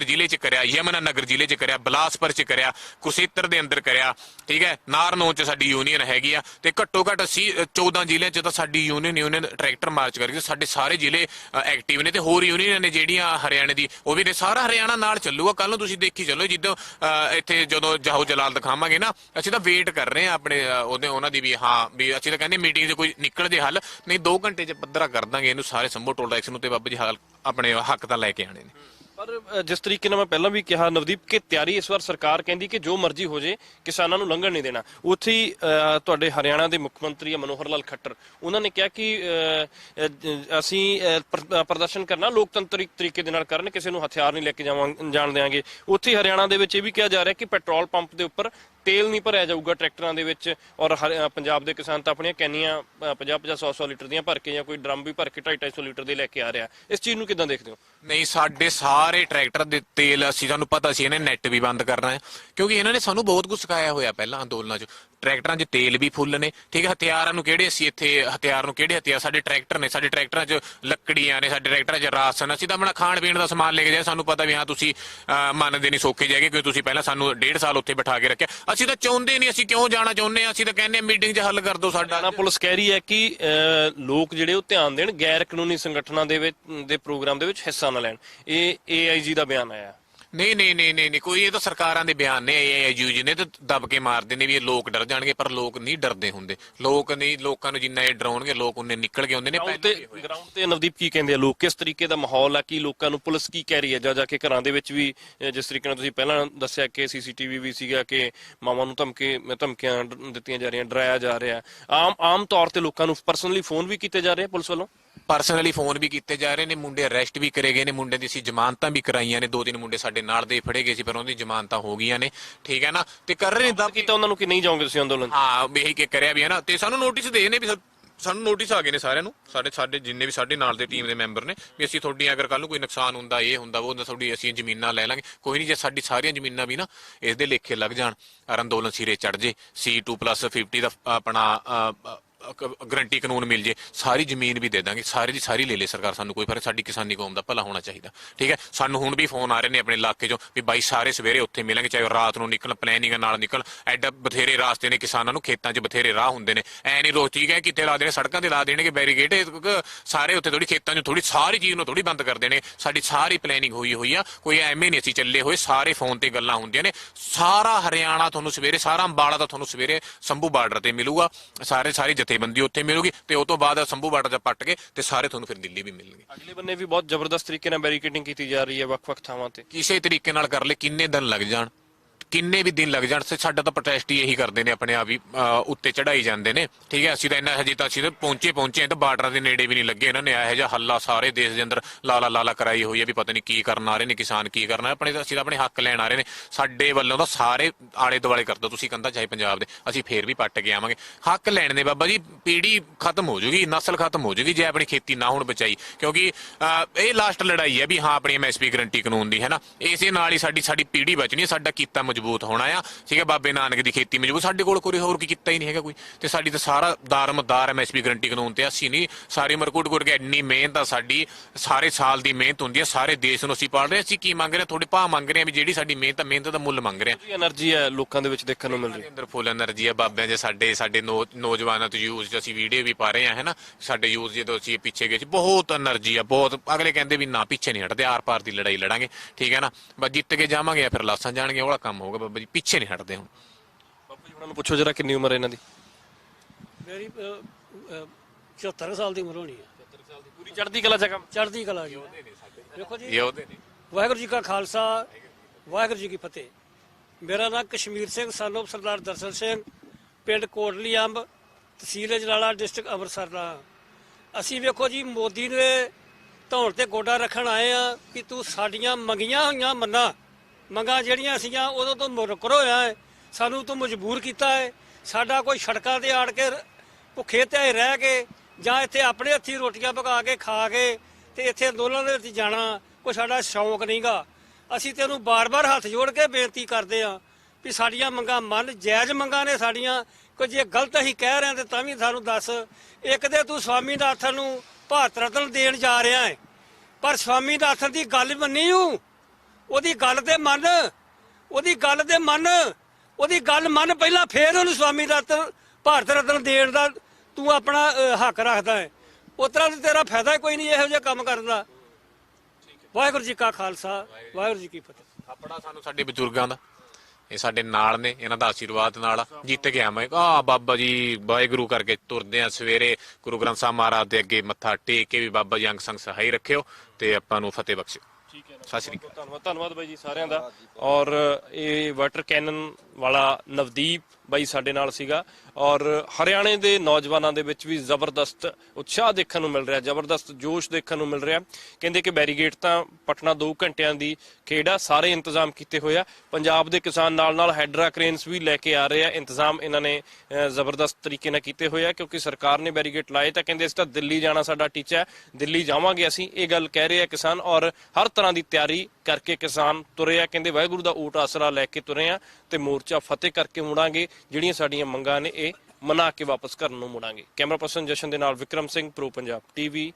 Speaker 2: ਜ਼ਿਲ੍ਹੇ 'ਚ ਕਰਿਆ ਯਮਨਾ ਨਗਰ ਜ਼ਿਲ੍ਹੇ 'ਚ ਕਰਿਆ ਬਲਾਸਪੁਰ 'ਚ ਕਰਿਆ ਕੁਰੂਕਸ਼ੇਤਰ ਦੇ ਅੰਦਰ ਕਰਿਆ ਠੀਕ ਹੈ? ਨਾਰਨੌ 'ਚ ਸਾਡੀ ਯੂਨੀਅਨ ਹੈਗੀ ਆ ਤੇ ਘੱਟੋ ਘੱਟ ਅਸੀਂ ਅ, 14 ਜ਼ਿਲ੍ਹਿਆਂ 'ਚ ਤਾਂ ਸਾਡੀ ਯੂਨੀਅਨ ਯੂਨੀਅਨ ਟਰੈਕਟਰ ਮਾਰਚ ਕਰਕੇ ਸਾਡੇ ਸਾਰੇ ਜ਼ਿਲ੍ਹੇ ਐਕਟਿਵ ਨੇ ਤੇ ਹੋਰ ਯੂਨੀਅਨ ਨੇ ਜਿਹੜੀਆਂ ਹਰਿਆਣੇ ਦੀ ਉਹ ਵੀ ਨੇ। ਸਾਰਾ ਹਰਿਆਣਾ ਨਾਲ ਚੱਲੂਗਾ। ਕੱਲ ਨੂੰ ਤੁਸੀਂ ਦੇਖੀ ਚੱਲੋ ਜਿੱਦੋਂ ਇੱਥੇ ਜਦੋਂ ਜਾਹੋ ਜਲਾਲ ਦਿਖਾਵਾਂਗੇ ਨਾ ਅਸੀਂ ਤਾਂ ਵੇਟ ਕਰ ਰਹੇ ਆ ਆਪਣੇ ਉਹਦੇ ਉਹਨਾਂ ਦੀ ਵੀ ਹਾਂ ਵੀ ਅਸੀਂ ਤਾਂ ਕਹਿੰਦੇ ਮੀਟਿੰਗ 'ਚ ਕੋਈ ਨਿਕਲ ਜੇ ਹੱਲ। ਨਹੀਂ 2 ਘੰਟੇ 'ਚ ਪੱਧਰਾ ਕਰ ਦਾਂਗੇ ਇਹਨੂੰ ਸਾਰੇ ਸੰਭੋ ਟੋਲ ਟੈਕਸ ਨੂੰ ਤੇ ਬਾਬਾ ਜੀ ਹਾਲ ਆਪਣੇ ਹੱਕ ਤਾਂ ਲੈ ਕੇ ਆਣੇ ਨੇ।
Speaker 1: ਪਰ ਜਿਸ ਤਰੀਕੇ ਨਾਲ ਮੈਂ ਪਹਿਲਾਂ ਵੀ ਕਿਹਾ, ਨਵਦੀਪ, ਕਿ ਤਿਆਰੀ ਇਸ ਵਾਰ ਸਰਕਾਰ ਕਹਿੰਦੀ ਕਿ ਜੋ ਮਰਜ਼ੀ ਹੋ ਜੇ, ਕਿਸਾਨਾਂ ਨੂੰ ਲੰਘਣ ਨਹੀਂ ਦੇਣਾ। ਉੱਥੇ ਹੀ ਤੁਹਾਡੇ ਹਰਿਆਣਾ ਦੇ ਮੁੱਖ ਮੰਤਰੀ ਆ ਮਨੋਹਰ ਲਾਲ ਖੱਟਰ। ਉਹਨਾਂ ਨੇ ਕਿਹਾ ਕਿ ਅਸੀਂ ਪ੍ਰਦਰਸ਼ਨ ਕਰਨਾ ਲੋਕਤੰਤਰੀ ਤਰੀਕੇ ਦੇ ਨਾਲ ਕਰਨ, ਕਿਸੇ ਨੂੰ ਹਥਿਆਰ ਨਹੀਂ ਲੈ ਕੇ ਜਾਵਾਂ, ਜਾਣ ਦੇਾਂਗੇ ਉੱਥੇ ਹੀ ਹਰਿਆਣਾ ਦੇ ਵਿੱਚ ਇਹ ਵੀ ਕਿਹਾ ਜਾ ਰਿਹਾ ਕਿ ਪੈਟਰੋਲ ਪੰਪ ਦੇ ਉੱਪਰ ਤੇਲ ਨਹੀਂ ਭਰਿਆ ਜਾਊਗਾ ਟਰੈਕਟਰਾਂ ਦੇ ਵਿੱਚ, ਔਰ ਹਰ- ਪੰਜਾਬ ਦੇ ਕਿਸਾਨ ਤਾਂ ਆਪਣੀਆਂ ਕੈਨੀਆਂ 50 50 100 100 ਲੀਟਰ ਦੀਆਂ ਭਰ ਕੇ ਜਾਂ ਕੋਈ ਡਰਮ ਵੀ ਭਰ ਕੇ 250 250 ਲੀਟਰ ਦੇ ਲੈ ਕੇ ਆ ਰਿਹਾ। ਇਸ ਚੀਜ਼ ਨੂੰ ਕਿਦਾਂ ਦੇਖਦੇ ਹੋ?
Speaker 2: ਨਹੀਂ, ਸਾਡੇ ਸਾਰੇ ਟਰੈਕਟਰ ਦੇ ਤੇਲ, ਅਸੀਂ ਸਾਨੂੰ ਪਤਾ ਸੀ, ਇਹਨੇ ਨੈਟ ਵੀ ਬੰਦ ਕਰਨਾ ਹੈ। ਕਿਉਂਕਿ ਇਹਨਾਂ ਨੇ ਸਾਨੂੰ ਬਹੁਤ ਕੁਝ ਸਿਖਾਇਆ ਹੋਇਆ ਪਹਿਲਾਂ ਅੰਦੋਲਨਾਂ 'ਚ। ਟਰੈਕਟਰਾਂ 'ਚ ਤੇਲ ਵੀ ਫੁੱਲ ਨੇ ਠੀਕ ਹੈ ਹਥਿਆਰਾਂ ਨੂੰ ਕਿਹੜੇ ਅਸੀਂ ਇੱਥੇ ਹਥਿਆਰ ਨੂੰ ਕਿਹੜੇ ਹਥਿਆਰ ਸਾਡੇ ਟਰੈਕਟਰ ਨੇ ਸਾਡੇ ਟਰੈਕਟਰਾਂ 'ਚ ਲੱਕੜੀਆਂ ਨੇ ਸਾਡੇ ਟਰੈਕਟਰਾਂ 'ਚ ਰਾਸ਼ਨ ਅਸੀਂ ਤਾਂ ਆਪਣਾ ਖਾਣ ਪੀਣ ਦਾ ਸਮਾਨ ਲੈ ਕੇ ਜਾਏ ਸਾਨੂੰ ਪਤਾ ਵੀ ਹਾਂ ਤੁਸੀਂ ਅਹ, ਮੰਨਦੇ ਨਹੀਂ ਸੋਕੇ ਜਾਏਗੇ ਕਿਉਂਕਿ ਤੁਸੀਂ ਪਹਿਲਾਂ ਸਾਨੂੰ ਡੇਢ ਸਾਲ ਉੱਥੇ ਬਿਠਾ ਕੇ ਰੱਖਿਆ। ਅਸੀਂ ਤਾਂ ਚਾਹੁੰਦੇ ਨਹੀਂ ਅਸੀਂ ਕਿਉਂ ਜਾਣਾ ਚਾਹੁੰਦੇ ਹਾਂ? ਅਸੀਂ ਤਾਂ ਕਹਿੰਦੇ ਮੀਟਿੰਗ 'ਚ ਹੱਲ ਕਰ ਦਿਓ ਸਾਡਾ।
Speaker 1: ਨਾ ਪੁਲਿਸ ਕਹਿ ਰਹੀ ਹੈ ਕਿ ਅ, ਲੋਕ ਜਿਹੜੇ ਉਹ ਧਿਆਨ ਦੇਣ ਗੈਰ ਕਾਨੂੰਨੀ ਸੰਗਠਨਾਂ ਦੇ ਵਿੱਚ ਦੇ ਪ੍ਰੋਗਰਾਮ ਦੇ ਵਿੱਚ ਹਿੱਸਾ ਨਾ ਲੈਣ। ਇਹ ਏਆਈਜੀ ਦਾ ਬਿਆਨ ਆਇਆ।
Speaker 2: ਨਹੀਂ ਨਹੀਂ ਨਹੀਂ ਨਹੀਂ ਨਹੀਂ ਕੋਈ ਇਹ ਤਾਂ ਸਰਕਾਰਾਂ ਦੇ ਬਿਆਨ ਨੇ ਆਈਯੂ ਜੀ ਨੇ ਤੇ ਦਬ ਕੇ ਮਾਰਦੇ ਨੇ ਵੀ ਇਹ ਲੋਕ ਡਰ ਜਾਣਗੇ ਪਰ ਲੋਕ ਨਹੀਂ ਡਰਦੇ ਹੁੰਦੇ। ਲੋਕ ਨਹੀਂ ਲੋਕਾਂ ਨੂੰ ਜਿੰਨਾ ਇਹ ਡਰਾਉਣਗੇ ਲੋਕ ਉਹਨੇ ਨਿਕਲ ਕੇ ਆਉਂਦੇ ਨੇ
Speaker 1: ਗਰਾਊਂਡ
Speaker 2: ਪਹਿਲਾਂ
Speaker 1: ਤੇ
Speaker 2: ਵੀ ਹੋਇਆ।
Speaker 1: ਗਰਾਊਂਡ ਤੇ ਨਵਦੀਪ ਕੀ ਕਹਿੰਦੇ ਆ ਲੋਕ? ਕਿਸ ਤਰੀਕੇ ਦਾ ਮਾਹੌਲ ਆ? ਕੀ ਲੋਕਾਂ ਨੂੰ ਪੁਲਿਸ ਕੀ ਕਹਿ ਰਹੀ ਹੈ? ਜਾ ਜਾ ਕੇ ਘਰਾਂ ਦੇ ਵਿੱਚ ਵੀ ਜਿਸ ਤਰੀਕੇ ਨਾਲ ਤੁਸੀਂ ਪਹਿਲਾਂ ਦੱਸਿਆ ਕਿ ਸੀਸੀਟੀਵੀ ਵੀ ਸੀਗਾ ਕਿ ਮਾਵਾਂ ਨੂੰ ਧਮਕੇ ਧਮਕੀਆਂ ਡ- ਦਿੱਤੀਆਂ ਜਾ ਰਹੀਆਂ ਡਰਾਇਆ ਜਾ ਰਿਹਾ। ਆਮ ਆਮ ਤੌਰ ਤੇ ਲੋਕਾਂ ਨੂੰ ਪਰਸਨਲੀ ਫੋਨ ਵੀ ਕੀਤੇ ਜਾ ਰਹੇ ਆ ਪੁਲਿਸ ਵੱਲੋਂ?
Speaker 2: ਪਰਸਨਲੀ ਫੋਨ ਵੀ ਕੀਤੇ ਜਾ ਰਹੇ ਨੇ ਮੁੰਡੇ ਅਰੈਸਟ ਵੀ ਕਰੇ ਗਏ ਨੇ ਮੁੰਡੇ ਦੀ ਅਸੀਂ ਜ਼ਮਾਨਤਾਂ ਵੀ ਕਰਾਈਆਂ ਨੇ ਦੋ ਤਿੰਨ ਮੁੰਡੇ ਸਾਡੇ ਨਾਲ ਦੇ ਫੜੇ ਗਏ ਸੀ ਪਰ ਉਹਨਾਂ ਦੀ ਜ਼ਮਾਨਤਾਂ ਹੋ ਗਈਆਂ ਨੇ ਠੀਕ ਹੈ ਨਾ ਤੇ ਕਰ ਰਹੇ ਨੇ ਦਬ
Speaker 1: ਕੀਤਾ ਉਹਨਾਂ ਨੂੰ ਕਿ ਨਹੀਂ ਜਾਓਗੇ ਤੁਸੀਂ ਅੰਦੋਲਨ?
Speaker 2: ਹਾਂ ਇਹੀ ਕਿ ਕਰਿਆ ਵੀ ਹੈ ਨਾ ਤੇ ਸਾਨੂੰ ਨੋਟਿਸ ਦੇ ਨੇ ਵੀ ਸਾਨੂੰ ਨੋਟਿਸ ਆ ਗਏ ਨੇ ਸਾਰਿਆਂ ਨੂੰ ਸਾਡੇ ਸਾਡੇ ਜਿੰਨੇ ਵੀ ਸਾਡੇ ਨਾਲ ਦੇ ਟੀਮ ਦੇ ਮੈਂਬਰ ਨੇ ਵੀ ਅਸੀਂ ਤੁਹਾਡੀਆਂ ਅਗਰ ਕੱਲ ਨੂੰ ਕੋਈ ਨੁਕਸਾਨ ਹੁੰਦਾ ਇਹ ਹੁੰਦਾ ਉਹ ਹੁੰਦਾ ਤੁਹਾਡੀ ਅਸੀਂ ਜ਼ਮੀਨਾਂ ਲੈ ਲਾਂਗੇ ਕੋਈ ਨਹੀਂ ਜੇ ਸਾਡੀ ਸਾਰੀਆਂ ਜ਼ਮੀਨਾਂ ਵੀ ਨਾ ਇਸ ਦੇ ਲੇਖੇ ਲੱਗ ਜਾਣ ਅੰਦੋਲਨ ਸਿਰੇ ਚੜ ਜੇ C2+50 ਦਾ ਆਪਣਾ ਗਰੰਟੀ ਕਾਨੂੰਨ ਮਿਲ ਜੇ, ਸਾਰੀ ਜ਼ਮੀਨ ਵੀ ਦੇ ਦਾਂਗੇ, ਸਾਰੀ ਦੀ ਸਾਰੀ ਲੈ ਲੇ ਸਰਕਾਰ ਸਾਨੂੰ ਕੋਈ ਫ਼ਰਕ, ਸਾਡੀ ਕਿਸਾਨੀ ਕੌਮ ਦਾ ਭਲਾ ਹੋਣਾ ਚਾਹੀਦਾ, ਠੀਕ ਹੈ? ਸਾਨੂੰ ਹੁਣ ਵੀ ਫੋਨ ਆ ਰਹੇ ਨੇ ਆਪਣੇ ਇਲਾਕੇ ਚੋਂ ਵੀ ਬਾਈ ਸਾਰੇ ਸਵੇਰੇ ਉੱਥੇ ਮਿਲਾਂਗੇ ਚਾਹੇ ਉਹ ਰਾਤ ਨੂੰ ਨਿਕਲਣ ਪਲੈਨਿੰਗ ਨਾਲ ਨਿਕਲ, ਐਡਾ ਬਥੇਰੇ ਰਾਸਤੇ ਨੇ ਕਿਸਾਨਾਂ ਨੂੰ ਖੇਤਾਂ 'ਚ ਬਥੇਰੇ ਰਾਹ ਹੁੰਦੇ ਨੇ, ਐ ਨਹੀਂ ਰੋਕ ਠੀਕ ਹੈ ਕਿੱਥੇ ਲਾ ਦੇਣੇ, ਸੜਕਾਂ ਤੇ ਲਾ ਦੇਣਗੇ ਬੈਰੀਗੇਡ ਸਾਰੇ ਉੱਥੇ ਥੋੜੀ ਖੇਤਾਂ 'ਚ ਥੋੜੀ ਸਾਰੀ ਚੀਜ਼ ਨੂੰ ਥੋੜੀ ਬੰਦ ਕਰ ਦੇਣੇ, ਸਾਡੀ ਸਾਰੀ ਪਲੈਨਿੰਗ ਹੋਈ ਹੋਈ ਆ, ਕੋਈ ਐਵੇਂ ਨਹੀਂ ਅਸੀਂ ਚੱਲੇ ਹੋਏ, ਸਾਰੇ ਫੋਨ ਤੇ ਗੱਲਾਂ ਹੁੰਦੀਆਂ ਨੇ, ਸਾਰਾ ਹਰਿਆਣਾ ਤੁਹਾਨੂੰ ਸਵੇਰੇ, ਸਾਰਾ ਅੰਬਾਲਾ ਦਾ ਤੁਹਾਨੂੰ ਸਵੇਰੇ ਸੰਭੂ ਬਾਰਡਰ ਤੇ ਮਿਲੂਗਾ, ਸਾਰੇ ਸਾਰੀ ਜਥੇਬੰਦੀ ਉੱਥੇ ਮਿਲੂਗੀ ਤੇ ਉਸ ਤੋਂ ਬਾਅਦ ਸੰਭੂ ਬਾਰਡਰ ਤੇ ਪੱਟ ਕੇ ਤੇ ਸਾਰੇ ਤੁਹਾਨੂੰ ਫਿਰ ਦਿੱਲੀ ਵੀ ਮਿਲਣਗੇ।
Speaker 1: ਅਗਲੇ ਬੰਨੇ ਵੀ ਬਹੁਤ ਜ਼ਬਰਦਸਤ ਤਰੀਕੇ ਨਾਲ ਬੈਰੀਕੇਡਿੰਗ ਕੀਤੀ ਜਾ ਰਹੀ ਹੈ ਵੱਖ-ਵੱਖ ਥਾਵਾਂ ਤੇ।
Speaker 2: ਕਿਸੇ ਤਰੀਕੇ ਨਾਲ ਕਰ ਲੈ ਕਿੰਨੇ ਦਿਨ ਲੱਗ ਜਾਣ? ਕਿੰਨੇ ਵੀ ਦਿਨ ਲੱਗ ਜਾਣ ਸੇ ਸਾਡਾ ਤਾਂ ਪ੍ਰੋਟੈਸਟ ਹੀ ਇਹੀ ਕਰਦੇ ਨੇ ਆਪਣੇ ਆਪ ਹੀ ਅਹ, ਉੱਤੇ ਚੜਾਈ ਜਾਂਦੇ ਨੇ। ਠੀਕ ਹੈ ਅਸੀਂ ਤਾਂ ਇੰਨਾ ਹਜੇ ਤਾਂ ਅਸੀਂ ਤਾਂ ਪਹੁੰਚੇ ਪਹੁੰਚੇ ਤਾਂ ਬਾਰਡਰਾਂ ਦੇ ਨੇੜੇ ਵੀ ਨਹੀਂ ਲੱਗੇ ਇਹਨਾਂ ਨੇ। ਇਹੋ ਜਿਹਾ ਹੱਲਾ ਸਾਰੇ ਦੇਸ਼ ਦੇ ਅੰਦਰ ਲਾਲਾ ਲਾਲਾ ਕਰਾਈ ਹੋਈ ਹੈ ਵੀ ਪਤਾ ਨਹੀਂ ਕੀ ਕਰਨ ਆ ਰਹੇ ਨੇ ਕਿਸਾਨ ਕੀ ਕਰਨਾ ਆਪਣੇ ਤਾਂ ਅਸੀਂ ਤਾਂ ਆਪਣੇ ਹੱਕ ਲੈਣ ਆ ਰਹੇ ਨੇ। ਸਾਡੇ ਵੱਲੋਂ ਤਾਂ ਸਾਰੇ ਆਲੇ ਦੁਆਲੇ ਕਰ ਦੋ ਤੁਸੀਂ ਕੰਦਾ ਚਾਹੇ ਪੰਜਾਬ ਦੇ। ਅਸੀਂ ਫੇਰ ਵੀ ਪੱਟ ਕੇ ਆਵਾਂਗੇ। ਹੱਕ ਲੈਣ ਦੇ ਬਾਬਾ ਜੀ ਪੀੜੀ ਖਤਮ ਹੋ ਜੂਗੀ ਨਸਲ ਖਤਮ ਹੋ ਜੂਗੀ ਜੇ ਆਪਣੀ ਖੇਤੀ ਨਾ ਹੁਣ ਬਚਾਈ। ਕਿਉਂਕਿ ਅਹ, ਇਹ ਲਾਸਟ ਲੜਾਈ ਹੈ ਵੀ ਹਾਂ ਆਪਣੀ ਐਮਐਸਪੀ ਗਰੰਟੀ ਕਾਨੂੰਨ ਦੀ ਹੈ ਨਾ। ਇਸੇ ਨਾਲ ਹੀ ਸਾਡੀ ਸਾਡੀ ਪੀੜੀ ਬਚਣੀ ਹੈ ਸਾਡਾ ਕੀਤਾ ਮਜ਼ਬੂਤ ਹੋਣਾ ਆ। ਠੀਕ ਹੈ ਬਾਬੇ ਨਾਨਕ ਦੀ ਖੇਤੀ ਮਜ਼ਬੂਤ। ਸਾਡੇ ਕੋਲ ਕੋਈ ਹੋਰ ਕੀ ਕੀਤਾ ਹੀ ਨਹੀਂ ਹੈਗਾ ਕੋਈ। ਤੇ ਸਾਡੀ ਤਾਂ ਸਾਰਾ ਦਾਰਮਦਾਰ ਐਮਐਸਪੀ ਗਰੰਟੀ ਕਾਨੂੰਨ ਤੇ ਅਸੀਂ ਨਹੀਂ। ਸਾਰੀ ਮਰਕੂਟ ਕੋਟ ਕੇ ਇੰਨੀ ਮਿਹਨਤ ਆ ਸਾਡੀ। ਸਾਰੇ ਸਾਲ ਦੀ ਮਿਹਨਤ ਹੁੰਦੀ ਆ। ਸਾਰੇ ਦੇਸ਼ ਨੂੰ ਅਸੀਂ ਪਾਲ ਰਹੇ ਅਸੀਂ ਕੀ ਮੰਗ ਰਹੇ ਤੁਹਾਡੇ ਭਾਅ ਮੰਗ ਰਹੇ ਆ ਵੀ ਜਿਹੜੀ ਸਾਡੀ ਮਿਹਨਤ ਆ ਮਿਹਨਤ ਦਾ ਮੁੱਲ ਮੰਗ ਰਹੇ
Speaker 1: ਆ। એનર્ਜੀ ਹੈ ਲੋਕਾਂ ਦੇ ਵਿੱਚ ਦੇਖਣ ਨੂੰ ਮਿਲ ਰਹੀ।
Speaker 2: ਅੰਦਰ ਫੁੱਲ એનર્ਜੀ ਹੈ ਬਾਬਿਆਂ ਦੇ ਸਾਡੇ ਸਾਡੇ ਨੌਜਵਾਨਾਂ ਤੋਂ ਯੂਜ਼ ਅਸੀਂ ਵੀਡੀਓ ਵੀ ਪਾ ਰਹੇ ਆ ਹੈਨਾ? ਸਾਡੇ ਯੂਜ਼ ਜਦੋਂ ਅਸੀਂ ਪਿੱਛੇ ਗਏ ਸੀ ਬਹੁਤ એનર્ਜੀ ਆ ਬਹੁਤ। ਅਗਲੇ ਕਹਿੰਦੇ ਵੀ ਨਾ ਪਿੱਛੇ ਨਹੀਂ ਹਟਦੇ ਆਰ ਪਾਰ ਦੀ ਲੜਾਈ ਲੜਾਂਗੇ। ਠੀਕ ਹੈ ਨਾ? ਬਸ ਜਿੱਤ ਕੇ ਜਾਵਾਂਗੇ ਫਿਰ ਲਾਸਾਂ ਜਾਣਗੇ ਉਹਲਾ ਕੰਮ ਹੋ ਹੋਊਗਾ ਬਾਬਾ ਜੀ ਪਿੱਛੇ ਨਹੀਂ ਹਟਦੇ ਹੁਣ।
Speaker 1: ਬਾਪੂ ਜੀ ਉਹਨਾਂ ਨੂੰ ਪੁੱਛੋ ਜਰਾ ਕਿੰਨੀ ਉਮਰ ਹੈ ਇਹਨਾਂ ਦੀ?
Speaker 3: ਮੇਰੀ ਅ, ਅ, 74 ਸਾਲ ਦੀ ਉਮਰ ਹੋਣੀ ਹੈ।
Speaker 1: ਪੂਰੀ ਚੜ੍ਹਦੀ ਕਲਾ ਚ ਕੰਮ?
Speaker 3: ਚੜ੍ਹਦੀ ਕਲਾ ਜੀ। ਦੇਖੋ ਜੀ
Speaker 2: ਇਹ ਉਹਦੇ ਨੇ।
Speaker 3: ਵਾਹਿਗੁਰੂ ਜੀ ਕਾ ਖਾਲਸਾ ਵਾਹਿਗੁਰੂ ਜੀ ਕੀ ਫਤਿਹ। ਮੇਰਾ ਨਾਮ ਕਸ਼ਮੀਰ ਸਿੰਘ ਸਾਨੋਪ ਸਰਦਾਰ ਦਰਸ਼ਨ ਸਿੰਘ ਪਿੰਡ ਕੋਟਲੀ ਅੰਬ ਤਹਿਸੀਲ ਅਜਨਾਲਾ ਡਿਸਟ੍ਰਿਕਟ ਅੰਮ੍ਰਿਤਸਰ ਦਾ। ਅਸੀਂ ਵੇਖੋ ਜੀ ਮੋਦੀ ਨੇ ਧੌਣ ਤੇ ਗੋਡਾ ਰੱਖਣ ਆਏ ਆ ਕਿ ਤੂੰ ਸਾਡੀਆਂ ਮੰਗੀਆਂ ਹੋਈਆਂ ਮੰਨਾਂ ਮੰਗਾਂ ਜਿਹੜੀਆਂ ਸੀਗੀਆਂ, ਉਦੋਂ ਤੋਂ ਮੁਰਕਰ ਹੋਇਆ ਹੈ। ਸਾਨੂੰ ਤੂੰ ਮਜਬੂਰ ਕੀਤਾ ਹੈ। ਸਾਡਾ ਕੋਈ ਸੜਕਾਂ ਤੇ ਆੜ ਕੇ ਭੁੱਖੇ ਤੇ ਰਹਿ ਕੇ ਜਾਂ ਇੱਥੇ ਆਪਣੇ ਹੱਥੀ ਰੋਟੀਆਂ ਪਕਾ ਕੇ ਖਾ ਕੇ ਤੇ ਇੱਥੇ ਅੰਦੋਲਨ ਦੇ ਵਿੱਚ ਜਾਣਾ, ਕੋਈ ਸਾਡਾ ਸ਼ੌਂਕ ਨਹੀਂਗਾ। ਅਸੀਂ ਤੈਨੂੰ ਬਾਰ-ਬਾਰ ਹੱਥ ਜੋੜ ਕੇ ਬੇਨਤੀ ਕਰਦੇ ਆ ਵੀ ਸਾਡੀਆਂ ਮੰਗਾਂ ਮੰਨ, ਜਾਇਜ਼ ਮੰਗਾਂ ਨੇ ਸਾਡੀਆਂ। ਕੋਈ ਜੇ ਗਲਤ ਅਸੀਂ ਕਹਿ ਰਹੇ ਹਾਂ ਤੇ ਤਾਂ ਵੀ ਸਾਨੂੰ ਦੱਸ, ਇੱਕ ਤੇ ਤੂੰ ਸਵਾਮੀਨਾਥਨ ਨੂੰ ਭਾਰਤ ਰਤਨ ਦੇਣ ਜਾ ਰਿਹਾ ਹੈ। ਪਰ ਸਵਾਮੀਨਾਥਨ ਦੀ ਗੱਲ ਮੰਨੀ ਹੂੰ ਉਹਦੀ ਗੱਲ ਤੇ ਮੰਨ, ਉਹਦੀ ਗੱਲ ਤੇ ਮੰਨ, ਉਹਦੀ ਗੱਲ ਮੰਨ, ਪਹਿਲਾਂ ਫੇਰ ਉਹਨੂੰ ਸਵਾਮੀ ਰਤਨ ਭਾਰਤ ਰਤਨ ਦੇਣ ਦਾ ਤੂੰ ਆਪਣਾ ਹੱਕ ਰੱਖਦਾ ਹੈ। ਉਤਰਾ ਤੇ ਤੇਰਾ ਫਾਇਦਾ ਕੋਈ ਨਹੀਂ ਇਹੋ ਜਿਹੇ ਕੰਮ ਕਰਨ ਦਾ। ਵਾਹਿਗੁਰੂ ਜੀ ਕਾ ਖਾਲਸਾ, ਵਾਹਿਗੁਰੂ ਜੀ ਕੀ ਫਤਿਹ।
Speaker 2: ਆਪਣਾ ਸਾਨੂੰ ਸਾਡੇ ਬਜ਼ੁਰਗਾਂ ਦਾ, ਇਹ ਸਾਡੇ ਨਾਲ ਨੇ, ਇਹਨਾਂ ਦਾ ਆਸ਼ੀਰਵਾਦ ਨਾਲ ਜਿੱਤ ਗਿਆ ਮੈਂ ਆ ਬਾਬਾ ਜੀ, ਵਾਹਿਗੁਰੂ ਕਰਕੇ ਤੁਰਦੇ ਆ ਸਵੇਰੇ, ਗੁਰੂ ਗ੍ਰੰਥ ਸਾਹਿਬ ਮਹਾਰਾਜ ਦੇ ਅੱਗੇ ਮੱਥਾ ਟੇਕ ਕੇ ਵੀ ਬਾਬਾ ਜੀ ਅੰਗ ਸੰਗ ਸਹਾਈ ਰੱਖਿਓ ਤੇ ਆਪਾਂ ਨੂੰ ਫਤਿਹ ਬਖਸ਼ਿਓ। ਸਤਿ ਸ਼੍ਰੀ ਅਕਾਲ।
Speaker 1: ਧੰਨਵਾਦ ਧੰਨਵਾਦ ਬਾਈ ਜੀ ਸਾਰਿਆਂ ਦਾ। ਔਰ ਇਹ ਵਾਟਰ ਕੈਨਨ ਵਾਲਾ ਨਵਦੀਪ ਬਾਈ ਸਾਡੇ ਨਾਲ ਸੀਗਾ। ਔਰ ਹਰਿਆਣੇ ਦੇ ਨੌਜਵਾਨਾਂ ਦੇ ਵਿੱਚ ਵੀ ਜ਼ਬਰਦਸਤ ਉਤਸ਼ਾਹ ਦੇਖਣ ਨੂੰ ਮਿਲ ਰਿਹਾ, ਜ਼ਬਰਦਸਤ ਜੋਸ਼ ਦੇਖਣ ਨੂੰ ਮਿਲ ਰਿਹਾ। ਕਹਿੰਦੇ ਕਿ ਬੈਰੀਗੇਟ ਤਾਂ ਪਟਨਾ 2 ਘੰਟਿਆਂ ਦੀ ਖੇਡ ਆ, ਸਾਰੇ ਇੰਤਜ਼ਾਮ ਕੀਤੇ ਹੋਏ ਆ। ਪੰਜਾਬ ਦੇ ਕਿਸਾਨ ਨਾਲ ਨਾਲ ਹੈਡਰਾ ਕ੍ਰੇਨਸ ਵੀ ਲੈ ਕੇ ਆ ਰਹੇ ਆ। ਇੰਤਜ਼ਾਮ ਇਹਨਾਂ ਨੇ ਜ਼ਬਰਦਸਤ ਤਰੀਕੇ ਨਾਲ ਕੀਤੇ ਹੋਏ ਆ, ਕਿਉਂਕਿ ਸਰਕਾਰ ਨੇ ਬੈਰੀਗੇਟ ਲਾਏ ਤਾਂ ਕਹਿੰਦੇ ਅਸੀਂ ਤਾਂ ਦਿੱਲੀ ਜਾਣਾ ਸਾਡਾ ਟੀਚਾ ਹੈ, ਦਿੱਲੀ ਜਾਵਾਂਗੇ ਅਸੀਂ, ਇਹ ਗੱਲ ਕਹਿ ਰਹੇ ਆ ਕਿਸਾਨ। ਔਰ ਹਰ ਤਰ੍ਹਾਂ ਦੀ ਤਿਆਰੀ ਕਰਕੇ ਕਿਸਾਨ ਤੁਰੇ ਆ, ਕਹਿੰਦੇ ਵਾਹਿਗੁਰੂ ਦਾ ਊਟ ਆਸਰਾ ਲੈ ਕੇ ਤੁਰੇ ਆ ਤੇ ਮੋਰਚਾ ਫਤਿਹ ਕਰਕੇ ਮੁੜਾਂਗੇ, ਜਿਹੜੀਆਂ ਸਾਡੀਆਂ ਮੰਗਾਂ ਨੇ ਇਹ ਮਨਾ ਕੇ ਵਾਪਸ ਕਰਨ ਨੂੰ ਮੁੜਾਂਗੇ। ਕੈਮਰਾ ਪਰਸਨ ਜਸ਼ਨ ਦੇ ਨਾਲ ਵਿਕਰਮ ਸਿੰਘ, ਪ੍ਰੋ ਪੰਜਾਬ ਟੀਵੀ